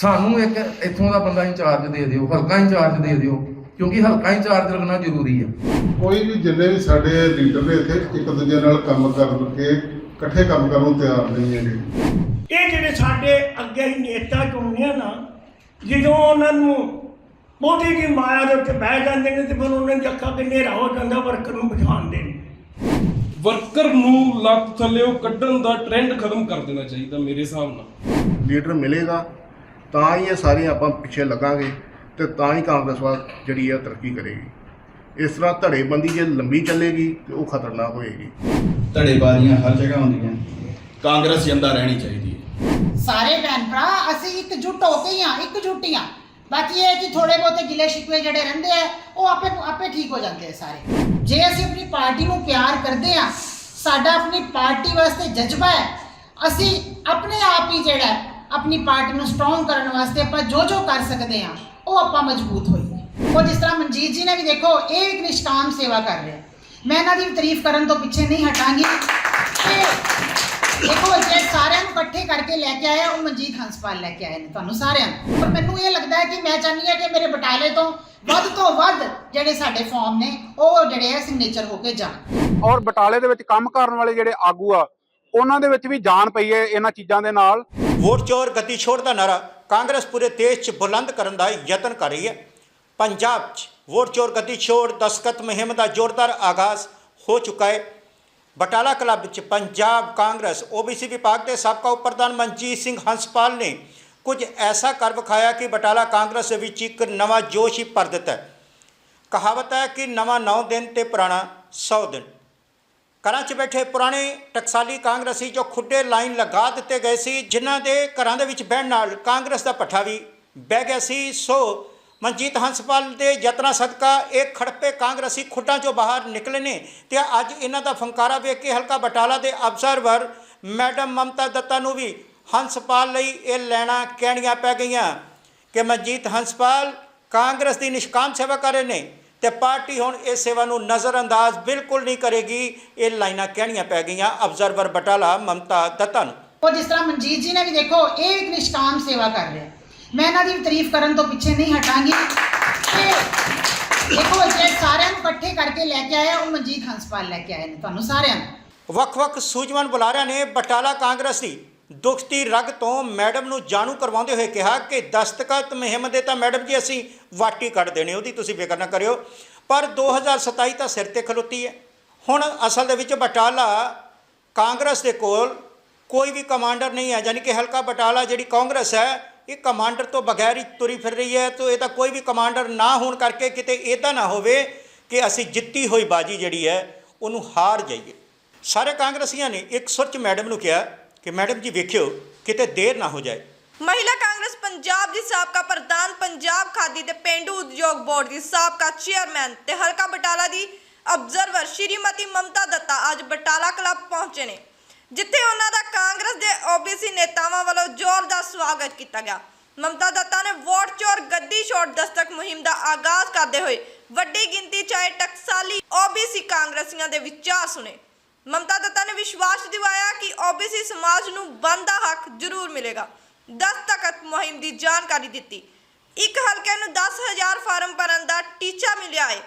ਸਾਨੂੰ ਇੱਕ ਇੱਥੋਂ ਦਾ ਬੰਦਾ ਇੰਚਾਰਜ ਦੇ ਦਿਓ ਹਲਕਾ ਇੰਚਾਰਜ ਦੇ ਦਿਓ ਕਿਉਂਕਿ ਹਲਕਾ ਇੰਚਾਰਜ ਲੱਗਣਾ ਜ਼ਰੂਰੀ ਹੈ ਕੋਈ ਵੀ ਜਿੰਨੇ ਵੀ ਸਾਡੇ ਲੀਡਰ ਨੇ ਇੱਥੇ ਇੱਕ ਦੂਜੇ ਨਾਲ ਕੰਮ ਕਰਕੇ ਇਕੱਠੇ ਕੰਮ ਕਰਨ ਨੂੰ ਤਿਆਰ ਨਹੀਂ ਹੈਗੇ। ਇਹ ਜਿਹੜੇ ਸਾਡੇ ਅੱਗੇ ਹੀ ਨੇਤਾ ਚੁਣਦੇ ਆ ਨਾ ਜਦੋਂ ਉਹਨਾਂ ਨੂੰ ਬਹੁਤੀ ਦੀ ਮਾਇਆ ਦੇ ਉੱਤੇ ਬਹਿ ਜਾਂਦੇ ਨੇ ਤੇ ਫਿਰ ਉਹਨਾਂ ਦੀ ਅੱਖਾਂ ਤੇ ਹਨੇਰਾ ਹੋ ਜਾਂਦਾ ਵਰਕਰ ਨੂੰ ਪਛਾਣਦੇ ਨੇ। ਵਰਕਰ ਨੂੰ ਲੱਤ ਥੱਲੇੋਂ ਕੱਢਣ ਦਾ ਟ੍ਰੈਂਡ ਖਤਮ ਕਰ ਦੇਣਾ ਚਾਹੀਦਾ ਮੇਰੇ ਹਿਸਾਬ ਨਾਲ। ਲੀਡਰ ਮਿਲੇਗਾ ਤਾਂ ਹੀ ਇਹ ਸਾਰੀਆਂ ਆਪਾਂ ਪਿੱਛੇ ਲੱਗਾਂਗੇ ਤੇ ਤਾਂ ਹੀ ਕਾਂਗਰਸ ਵਾ ਜਿਹੜੀ ਆ ਤਰੱਕੀ ਕਰੇਗੀ। ਇਸ ਤਰ੍ਹਾਂ ਧੜੇਬੰਦੀ ਜੇ ਲੰਬੀ ਚੱਲੇਗੀ ਤੇ ਉਹ ਖਤਰਨਾਕ ਹੋਏਗੀ। ਧੜੇਬਾਜ਼ੀਆਂ ਹਰ ਜਗ੍ਹਾ ਹੁੰਦੀਆਂ। ਕਾਂਗਰਸ ਜਿੰਦਾ ਰਹਿਣੀ ਚਾਹੀਦੀ ਹੈ। ਸਾਰੇ ਭੈਣ ਭਰਾ ਅਸੀਂ ਇਕਜੁੱਟ ਹੋ ਕੇ ਹੀ ਆ ਇਕਜੁੱਟ ਹੀ ਆ ਬਾਕੀ ਇਹ ਹੈ ਕਿ ਥੋੜੇ ਬਹੁਤੇ ਗਿਲੇ ਸ਼ਿਕਵੇ ਜਿਹੜੇ ਰਹਿੰਦੇ ਆ ਉਹ ਆਪੇ ਆਪੇ ਠੀਕ ਹੋ ਜਾਂਦੇ ਆ ਸਾਰੇ। ਜੇ ਅਸੀਂ ਆਪਣੀ ਪਾਰਟੀ ਨੂੰ ਪਿਆਰ ਕਰਦੇ ਆ ਸਾਡਾ ਆਪਣੀ ਪਾਰਟੀ ਵਾਸਤੇ ਜਜ਼ਬਾ ਹੈ ਅਸੀਂ ਆਪਣੇ ਆਪ ਹੀ ਜਿਹੜਾ ਹੈ, ਆਪਣੀ ਪਾਰਟੀ ਨੂੰ ਸਟਰੋਂਗ ਕਰਨ ਵਾਸਤੇ ਆਪਾਂ ਜੋ ਜੋ ਕਰ ਸਕਦੇ ਆ ਉਹ ਆਪਾਂ ਮਜ਼ਬੂਤ ਹੋਈਏ ਉਹ ਜਿਸ ਤਰ੍ਹਾਂ ਮਨਜੀਤ ਜੀ ਨੇ ਵੀ ਦੇਖੋ, ਇਹ ਇੱਕ ਨਿਸ਼ਕਾਮ ਸੇਵਾ ਕਰ ਰਿਹਾ ਮੈਂ ਇਹਨਾਂ ਦੀ ਤਾਰੀਫ ਕਰਨ ਤੋਂ ਪਿੱਛੇ ਨਹੀਂ ਹਟਾਂਗੀ ਦੇਖੋ, ਜੇ ਸਾਰਿਆਂ ਨੂੰ ਇਕੱਠੇ ਕਰਕੇ ਲੈ ਕੇ ਆਇਆ, ਉਹ ਮਨਜੀਤ ਹੰਸਪਾਲ ਲੈ ਕੇ ਆਏ ਨੇ ਤੁਹਾਨੂੰ ਸਾਰਿਆਂ ਨੂੰ। ਪਰ ਮੈਨੂੰ ਇਹ ਲੱਗਦਾ ਹੈ ਕਿ ਮੈਂ ਚਾਹੁੰਦੀ ਹਾਂ ਕਿ ਮੇਰੇ ਬਟਾਲੇ ਤੋਂ ਵੱਧ ਤੋਂ ਵੱਧ ਜਿਹੜੇ ਸਾਡੇ ਫਾਰਮ ਨੇ, ਉਹ ਜਿਹੜੇ ਹੈ ਸਿਗਨੇਚਰ ਹੋ ਕੇ ਜਾਣ। ਔਰ ਬਟਾਲੇ ਦੇ ਵਿੱਚ ਕੰਮ ਕਰਨ ਵਾਲੇ ਜਿਹੜੇ ਆਗੂ ਆ, ਉਹਨਾਂ ਦੇ ਵਿੱਚ ਵੀ ਜਾਨ ਪਈ ਹੈ ਇਹਨਾਂ ਚੀਜ਼ਾਂ ਦੇ ਨਾਲ। ਵੋਟ ਚੋਰ ਗਤੀ ਛੋੜ ਦਾ ਨਾਰਾ। ਕਾਂਗਰਸ ਪੂਰੇ ਦੇਸ਼ 'ਚ ਬੁਲੰਦ ਕਰਨ ਦਾ ਯਤਨ ਕਰ ਰਹੀ ਹੈ। ਪੰਜਾਬ 'ਚ ਵੋਟ ਚੋਰ ਗਤੀ ਛੋੜ ਦਸਕਤ ਮੁਹਿੰਮ ਦਾ ਜ਼ੋਰਦਾਰ ਆਗਾਜ਼ ਹੋ ਚੁੱਕਾ ਹੈ। ਬਟਾਲਾ ਕਲੱਬ 'ਚ ਪੰਜਾਬ ਕਾਂਗਰਸ ਓਬੀਸੀ ਵਿਭਾਗ ਦੇ ਸਾਬਕਾ ਉਪ ਪ੍ਰਧਾਨ ਮਨਜੀਤ ਸਿੰਘ ਹੰਸਪਾਲ ਨੇ ਕੁਝ ਐਸਾ ਕਰ ਵਿਖਾਇਆ ਕਿ ਬਟਾਲਾ ਕਾਂਗਰਸ ਵਿੱਚ ਇੱਕ ਨਵਾਂ ਜੋਸ਼ ਹੀ ਭਰ ਦਿੱਤਾ ਕਹਾਵਤ ਹੈ ਕਿ ਨਵਾਂ 9 ਦਿਨ ਤੇ ਪੁਰਾਣਾ 100 ਦਿਨ। ਘਰਾਂ 'ਚ ਬੈਠੇ ਪੁਰਾਣੇ ਟਕਸਾਲੀ ਕਾਂਗਰਸੀ ਜੋ ਖੁੱਡੇ ਲਾਈਨ ਲਗਾ ਦਿੱਤੇ ਗਏ ਸੀ, ਜਿਨ੍ਹਾਂ ਦੇ ਘਰਾਂ ਦੇ ਵਿੱਚ ਬਹਿਣ ਨਾਲ ਕਾਂਗਰਸ ਦਾ ਪੱਠਾ ਵੀ ਬਹਿ ਗਿਆ ਸੀ। ਸੋ ਮਨਜੀਤ ਹੰਸਪਾਲ ਦੇ ਯਤਨਾਂ ਸਦਕਾ ਇਹ ਖੜਪੇ ਕਾਂਗਰਸੀ ਖੁੱਡਾਂ 'ਚੋਂ ਬਾਹਰ ਨਿਕਲੇ ਨੇ ਤੇ ਅੱਜ ਇਹਨਾਂ ਦਾ ਫੰਕਾਰਾ ਵੇਖ ਕੇ ਹਲਕਾ ਬਟਾਲਾ ਦੇ ਅਬਜ਼ਰਵਰ ਮੈਡਮ ਮਮਤਾ ਦੱਤਾ ਨੂੰ ਵੀ ਹੰਸਪਾਲ ਲਈ ਇਹ ਲੈਣਾ ਕਹਿਣੀਆਂ ਪੈ ਗਈਆਂ ਕਿ ਮਨਜੀਤ ਹੰਸਪਾਲ ਕਾਂਗਰਸ ਦੀ ਨਿਸ਼ਕਾਮ ਸੇਵਾ ਕਰ ਰਹੇ ਨੇ। ਤੇ ਪਾਰਟੀ ਹੁਣ ਇਸ ਸੇਵਾ ਨੂੰ ਨਜ਼ਰਅੰਦਾਜ਼ ਬਿਲਕੁਲ ਨਹੀਂ ਕਰੇਗੀ। ਇਹ ਲਾਈਨਾਂ ਕਹਿਣੀਆਂ ਪੈ ਗਈਆਂ। ਅਬਜ਼ਰਵਰ ਬਟਾਲਾ ਮਮਤਾ ਦੱਤਾ ਨੂੰ ਉਹ ਜਿਸ ਤਰ੍ਹਾਂ ਮਨਜੀਤ ਜੀ ਨੇ ਵੀ ਦੇਖੋ ਇਹ ਇੱਕ ਨਿਸ਼ਕਾਮ ਸੇਵਾ ਕਰ ਰਿਹਾ। ਮੈਂ ਇਹਨਾਂ ਦੀ ਤਾਰੀਫ ਕਰਨ ਤੋਂ ਪਿੱਛੇ ਨਹੀਂ ਹਟਾਂਗੀ। ਦੇਖੋ ਜੇ ਸਾਰਿਆਂ ਨੂੰ ਇਕੱਠੇ ਕਰਕੇ ਲੈ ਕੇ ਆਇਆ ਉਹ ਮਨਜੀਤ ਹੰਸਪਾਲ ਲੈ ਕੇ ਆਏ ਨੇ ਤੁਹਾਨੂੰ ਸਾਰਿਆਂ ਨੂੰ। ਵੱਖ-ਵੱਖ ਸੂਝਵਾਨ ਬੁਲਾਰਿਆਂ ਨੇ ਬਟਾਲਾ ਕਾਂਗਰਸ ਦੀ ਦੁਖਤੀ ਰਗ ਤੋਂ ਮੈਡਮ ਨੂੰ ਜਾਣੂ ਕਰਵਾਉਂਦੇ ਹੋਏ ਕਿਹਾ ਕਿ ਦਸਤਖਤ ਮੁਹਿੰਮ ਦੇ ਤਾਂ ਮੈਡਮ ਜੀ ਅਸੀਂ ਵਾਟੀ ਕੱਢ ਦੇਣੇ, ਉਹਦੀ ਤੁਸੀਂ ਫਿਕਰ ਨਾ ਕਰਿਓ। ਪਰ 2027 ਤਾਂ ਸਿਰ ਤੇ ਖਲੋਤੀ ਹੈ। ਹੁਣ ਅਸਲ ਦੇ ਵਿੱਚ ਬਟਾਲਾ ਕਾਂਗਰਸ ਦੇ ਕੋਲ ਕੋਈ ਵੀ ਕਮਾਂਡਰ ਨਹੀਂ ਹੈ, ਯਾਨੀ ਕਿ ਹਲਕਾ ਬਟਾਲਾ ਜਿਹੜੀ ਕਾਂਗਰਸ ਹੈ, ਇਹ ਕਮਾਂਡਰ ਤੋਂ ਬਗੈਰ ਹੀ ਤੁਰੀ ਫਿਰ ਰਹੀ ਹੈ ਤਾਂ ਇਹ ਤਾਂ ਕੋਈ ਵੀ ਕਮਾਂਡਰ ਨਾ ਹੋਣ ਕਰਕੇ ਕਿਤੇ ਇਦਾਂ ਨਾ ਹੋਵੇ ਕਿ ਅਸੀਂ ਜਿੱਤੀ ਹੋਈ ਬਾਜੀ ਜਿਹੜੀ ਹੈ, ਉਹਨੂੰ ਹਾਰ ਜਾਈਏ। ਸਾਰੇ ਕਾਂਗਰਸੀਆਂ ਨੇ ਇੱਕ ਸੁਰ 'ਚ ਮੈਡਮ ਨੂੰ ਕਿਹਾ ਕਿ ਮੈਡਮ ਜੀ ਵੇਖਿਓ, ਕਿਤੇ ਦੇਰ ਨਾ ਹੋ ਜਾਏ। ਮਹਿਲਾ ਕਾਂਗਰਸ ਪੰਜਾਬ ਦੀ ਸਾਬਕਾ ਪ੍ਰਧਾਨ, ਪੰਜਾਬ ਖਾਦੀ ਤੇ ਪਿੰਡੂ ਉਦਯੋਗ ਬੋਰਡ ਦੀ ਸਾਬਕਾ ਚੇਅਰਮੈਨ ਤੇ ਹਲਕਾ ਬਟਾਲਾ ਦੀ ਅਬਜ਼ਰਵਰ ਸ਼੍ਰੀਮਤੀ ਮਮਤਾ ਦੱਤਾ ਅੱਜ ਬਟਾਲਾ ਕਲੱਬ ਪਹੁੰਚੇ ਨੇ, ਜਿੱਥੇ ਉਹਨਾਂ ਦਾ ਕਾਂਗਰਸ ਦੇ ਓਬੀਸੀ ਨੇਤਾਵਾਂ ਵੱਲੋਂ ਜ਼ੋਰਦਾਰ ਸਵਾਗਤ ਕੀਤਾ ਗਿਆ। ਮਮਤਾ ਦੱਤਾ ਨੇ ਵੋਟ ਚੋਰ ਗੱਦੀ ਛੋੜ ਦਸਤਕ ਮੁਹਿੰਮ ਦਾ ਆਗਾਜ਼ ਕਰਦੇ ਹੋਏ ਵੱਡੀ ਗਿਣਤੀ ਚਾਹੇ ਟਕਸਾਲੀ ਓਬੀਸੀ ਕਾਂਗਰਸੀਆਂ ਦੇ ਵਿਚਾਰ ਸੁਣੇ। ਮਮਤਾ ਦੱਤਾ ਨੇ ਵਿਸ਼ਵਾਸ ਦਿਵਾਇਆ ਕਿ ਓਬੀਸੀ ਸਮਾਜ ਨੂੰ ਬਣਦਾ ਹੱਕ ਜ਼ਰੂਰ ਮਿਲੇਗਾ। ਦਸਤਖਤ ਮੁਹਿੰਮ ਦੀ ਜਾਣਕਾਰੀ ਦਿੱਤੀ। ਇੱਕ ਹਲਕੇ ਨੂੰ 10000 ਫਾਰਮ ਭਰਨ ਦਾ ਟੀਚਾ ਮਿਲਿਆ ਹੈ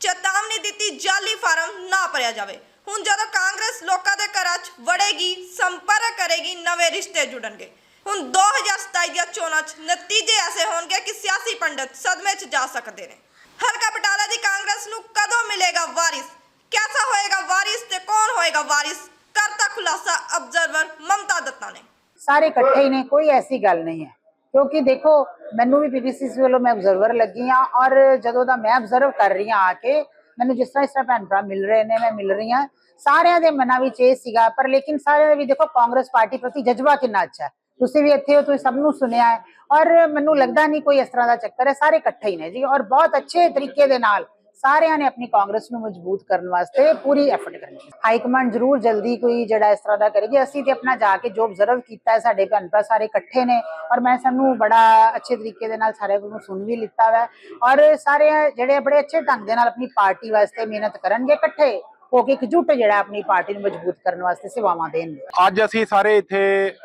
ਚੇਤਾਵਨੀ ਦਿੱਤੀ ਜਾਲੀ ਫਾਰਮ ਨਾ ਭਰਿਆ ਜਾਵੇ। ਹੁਣ ਜਦੋਂ ਕਾਂਗਰਸ ਲੋਕਾਂ ਦੇ ਘਰਾਂ 'ਚ ਵੜੇਗੀ, ਸੰਪਰਕ ਕਰੇਗੀ, ਨਵੇਂ ਰਿਸ਼ਤੇ ਜੁੜਨਗੇ। ਹੁਣ 2027 ਦੀਆਂ ਚੋਣਾਂ 'ਚ ਨਤੀਜੇ ਐਸੇ ਹੋਣਗੇ ਕਿ ਸਿਆਸੀ ਪੰਡਤ ਸਦਮੇ 'ਚ ਜਾ ਸਕਦੇ ਨੇ। ਹਲਕਾ ਬਟਾਲਾ ਦੀ ਕਾਂਗਰਸ ਨੂੰ ਕਦੋਂ ਮਿਲੇਗਾ ਵਾਰਿਸ? ਕਿਹਦਾ ਹੋਏਗਾ ਵਾਰਿਸ ਤੇ ਕੌਣ ਹੋਏਗਾ ਵਾਰਿਸ ਕਰਤਾ ਖੁਲਾਸਾ ਅਬਜ਼ਰਵਰ ਮਮਤਾ ਦੱਤਾ ਨੇ ਸਾਰੇ ਇਕੱਠੇ ਹੀ ਨੇ ਕੋਈ ਐਸੀ ਗੱਲ ਨਹੀਂ ਹੈ ਕਿਉਂਕਿ ਦੇਖੋ ਮੈਨੂੰ ਵੀ ਪੀਪੀਸੀਸੀ ਵੱਲੋਂ ਮੈਂ ਅਬਜ਼ਰਵਰ ਲੱਗੀ ਆ ਔਰ ਜਦੋਂ ਦਾ ਮੈਂ ਅਬਜ਼ਰਵ ਕਰ ਰਹੀ ਆ ਆ ਕੇ ਮੈਨੂੰ ਜਿਸ ਤਰ੍ਹਾਂ ਇਸ ਤਰ੍ਹਾਂ ਭੈਣ ਭਰਾ ਮਿਲ ਰਹੇ ਨੇ ਮੈਂ ਮਿਲ ਰਹੀ ਆ ਸਾਰਿਆਂ ਦੇ ਮਨਾਂ ਵਿੱਚ ਇਹ ਸੀਗਾ ਪਰ ਲੇਕਿਨ ਸਾਰਿਆਂ ਦੇ ਵੀ ਦੇਖੋ ਕਾਂਗਰਸ ਪਾਰਟੀ ਪ੍ਰਤੀ ਜਜ਼ਬਾ ਕਿੰਨਾ ਅੱਛਾ ਹੈ ਤੁਸੀਂ ਵੀ ਇੱਥੇ ਹੋ ਤੁਸੀਂ ਸਭ ਨੂੰ ਸੁਣਿਆ ਹੈ ਔਰ ਮੈਨੂੰ ਲੱਗਦਾ ਨਹੀਂ ਕੋਈ ਇਸ ਤਰ੍ਹਾਂ ਦਾ ਚੱਕਰ ਹੈ ਸਾਰੇ ਇਕੱਠੇ ਹੀ ਨੇ ਜੀ ਔਰ ਬਹੁਤ ਅੱਛੇ ਤਰੀਕੇ ਦੇ ਨਾਲ ਸਾਰਿਆਂ ਨੇ ਆਪਣੀ ਕਾਂਗਰਸ ਨੂੰ ਮਜ਼ਬੂਤ ਕਰਨ ਵਾਸਤੇ ਪੂਰੀ ਐਫਰਟ ਕਰਨੀ ਹੈ। ਹਾਈ ਕਮਾਂਡ ਜ਼ਰੂਰ ਜਲਦੀ ਕੋਈ ਜਿਹੜਾ ਇਸ ਤਰ੍ਹਾਂ ਦਾ ਕਰੇਗੀ। ਅਸੀਂ ਤੇ ਆਪਣਾ ਜਾ ਕੇ ਜੋ ਆਬਜ਼ਰਵ ਕੀਤਾ ਹੈ। ਸਾਡੇ ਭੈਣ ਭਰਾ ਸਾਰੇ ਇਕੱਠੇ ਨੇ ਔਰ ਮੈਂ ਸਾਨੂੰ ਬੜਾ ਅੱਛੇ ਤਰੀਕੇ ਦੇ ਨਾਲ ਸਾਰਿਆਂ ਨੂੰ ਸੁਣ ਵੀ ਲਿੱਤਾ ਹੈ ਔਰ ਸਾਰੇ ਜਿਹੜੇ ਬੜੇ ਅੱਛੇ ਢੰਗ ਦੇ ਨਾਲ ਆਪਣੀ ਪਾਰਟੀ ਵਾਸਤੇ ਮਿਹਨਤ ਕਰਨਗੇ ਇਕੱਠੇ, ਹੋ ਕੇ ਇਕਜੁੱਟ ਜਿਹੜਾ ਆਪਣੀ ਪਾਰਟੀ ਨੂੰ ਮਜ਼ਬੂਤ ਕਰਨ ਵਾਸਤੇ ਸੇਵਾਵਾਂ ਦੇਣਗੇ। ਅੱਜ ਅਸੀਂ ਸਾਰੇ ਇੱਥੇ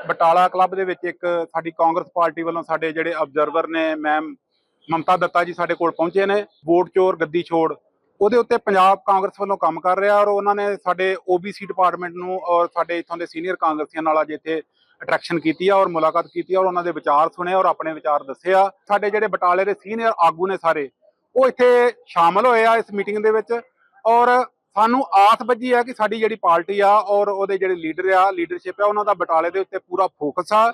ਬਟਾਲਾ ਕਲੱਬ ਦੇ ਵਿੱਚ ਇੱਕ ਸਾਡੀ ਕਾਂਗਰਸ ਪਾਰਟੀ ਵੱਲੋਂ ਸਾਡੇ ਜਿਹੜੇ ਅਬਜ਼ਰਵਰ ਨੇ ਮੈਮ ਮਮਤਾ ਦੱਤਾ ਜੀ ਸਾਡੇ ਕੋਲ ਪਹੁੰਚੇ ਨੇ, ਵੋਟ ਚੋਰ, ਗੱਦੀ ਛੋੜ। ਉਹਦੇ ਉੱਤੇ ਪੰਜਾਬ ਕਾਂਗਰਸ ਵੱਲੋਂ ਕੰਮ ਕਰ ਰਿਹਾ ਔਰ ਉਹਨਾਂ ਨੇ ਸਾਡੇ OBC ਡਿਪਾਰਟਮੈਂਟ ਨੂੰ ਔਰ ਸਾਡੇ ਇੱਥੋਂ ਦੇ ਸੀਨੀਅਰ ਕਾਂਗਰਸੀਆਂ ਨਾਲ ਅੱਜ ਇੱਥੇ ਅਟਰੈਕਸ਼ਨ ਕੀਤੀ ਆ ਔਰ ਮੁਲਾਕਾਤ ਕੀਤੀ ਆ ਔਰ ਉਹਨਾਂ ਦੇ ਵਿਚਾਰ ਸੁਣੇ ਔਰ ਆਪਣੇ ਵਿਚਾਰ ਦੱਸੇ ਆ। ਸਾਡੇ ਜਿਹੜੇ ਬਟਾਲੇ ਦੇ ਸੀਨੀਅਰ ਆਗੂ ਨੇ ਸਾਰੇ, ਉਹ ਇੱਥੇ ਸ਼ਾਮਲ ਹੋਏ ਆ ਇਸ ਮੀਟਿੰਗ ਦੇ ਵਿੱਚ ਔਰ ਸਾਨੂੰ ਆਸ ਬੱਝੀ ਆ ਕਿ ਸਾਡੀ ਜਿਹੜੀ ਪਾਰਟੀ ਆ ਔਰ ਉਹਦੇ ਜਿਹੜੇ ਲੀਡਰ ਆ ਲੀਡਰਸ਼ਿਪ ਆ, ਉਹਨਾਂ ਦਾ ਬਟਾਲੇ ਦੇ ਉੱਤੇ ਪੂਰਾ ਫੋਕਸ ਆ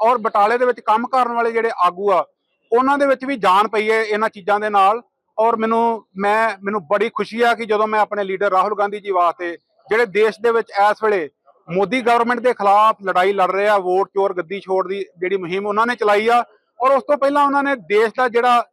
ਔਰ ਬਟਾਲੇ ਦੇ ਵਿੱਚ ਕੰਮ ਕਰਨ ਵਾਲੇ ਜਿਹੜੇ ਆਗੂ ਆ ਉਹਨਾਂ ਦੇ ਵਿੱਚ ਵੀ ਜਾਨ ਪਈ ਹੈ ਇਹਨਾਂ ਚੀਜ਼ਾਂ ਦੇ ਨਾਲ। ਔਰ ਮੈਨੂੰ, ਮੈਂ, ਮੈਨੂੰ ਬੜੀ ਖੁਸ਼ੀ ਆ ਕਿ ਜਦੋਂ ਮੈਂ ਆਪਣੇ ਲੀਡਰ ਰਾਹੁਲ ਗਾਂਧੀ ਜੀ ਵਾਸਤੇ ਜਿਹੜੇ ਦੇਸ਼ ਦੇ ਵਿੱਚ ਇਸ ਵੇਲੇ ਮੋਦੀ ਗਵਰਨਮੈਂਟ ਦੇ ਖਿਲਾਫ ਲੜਾਈ ਲੜ ਰਹੇ ਆ, ਵੋਟ ਚੋਰ ਗੱਦੀ ਛੋੜ ਦੀ ਜਿਹੜੀ ਮੁਹਿੰਮ ਉਹਨਾਂ ਨੇ ਚਲਾਈ ਆ, ਔਰ ਉਸ ਤੋਂ ਪਹਿਲਾਂ ਉਹਨਾਂ ਨੇ ਦੇਸ਼ ਦਾ ਜਿਹੜਾ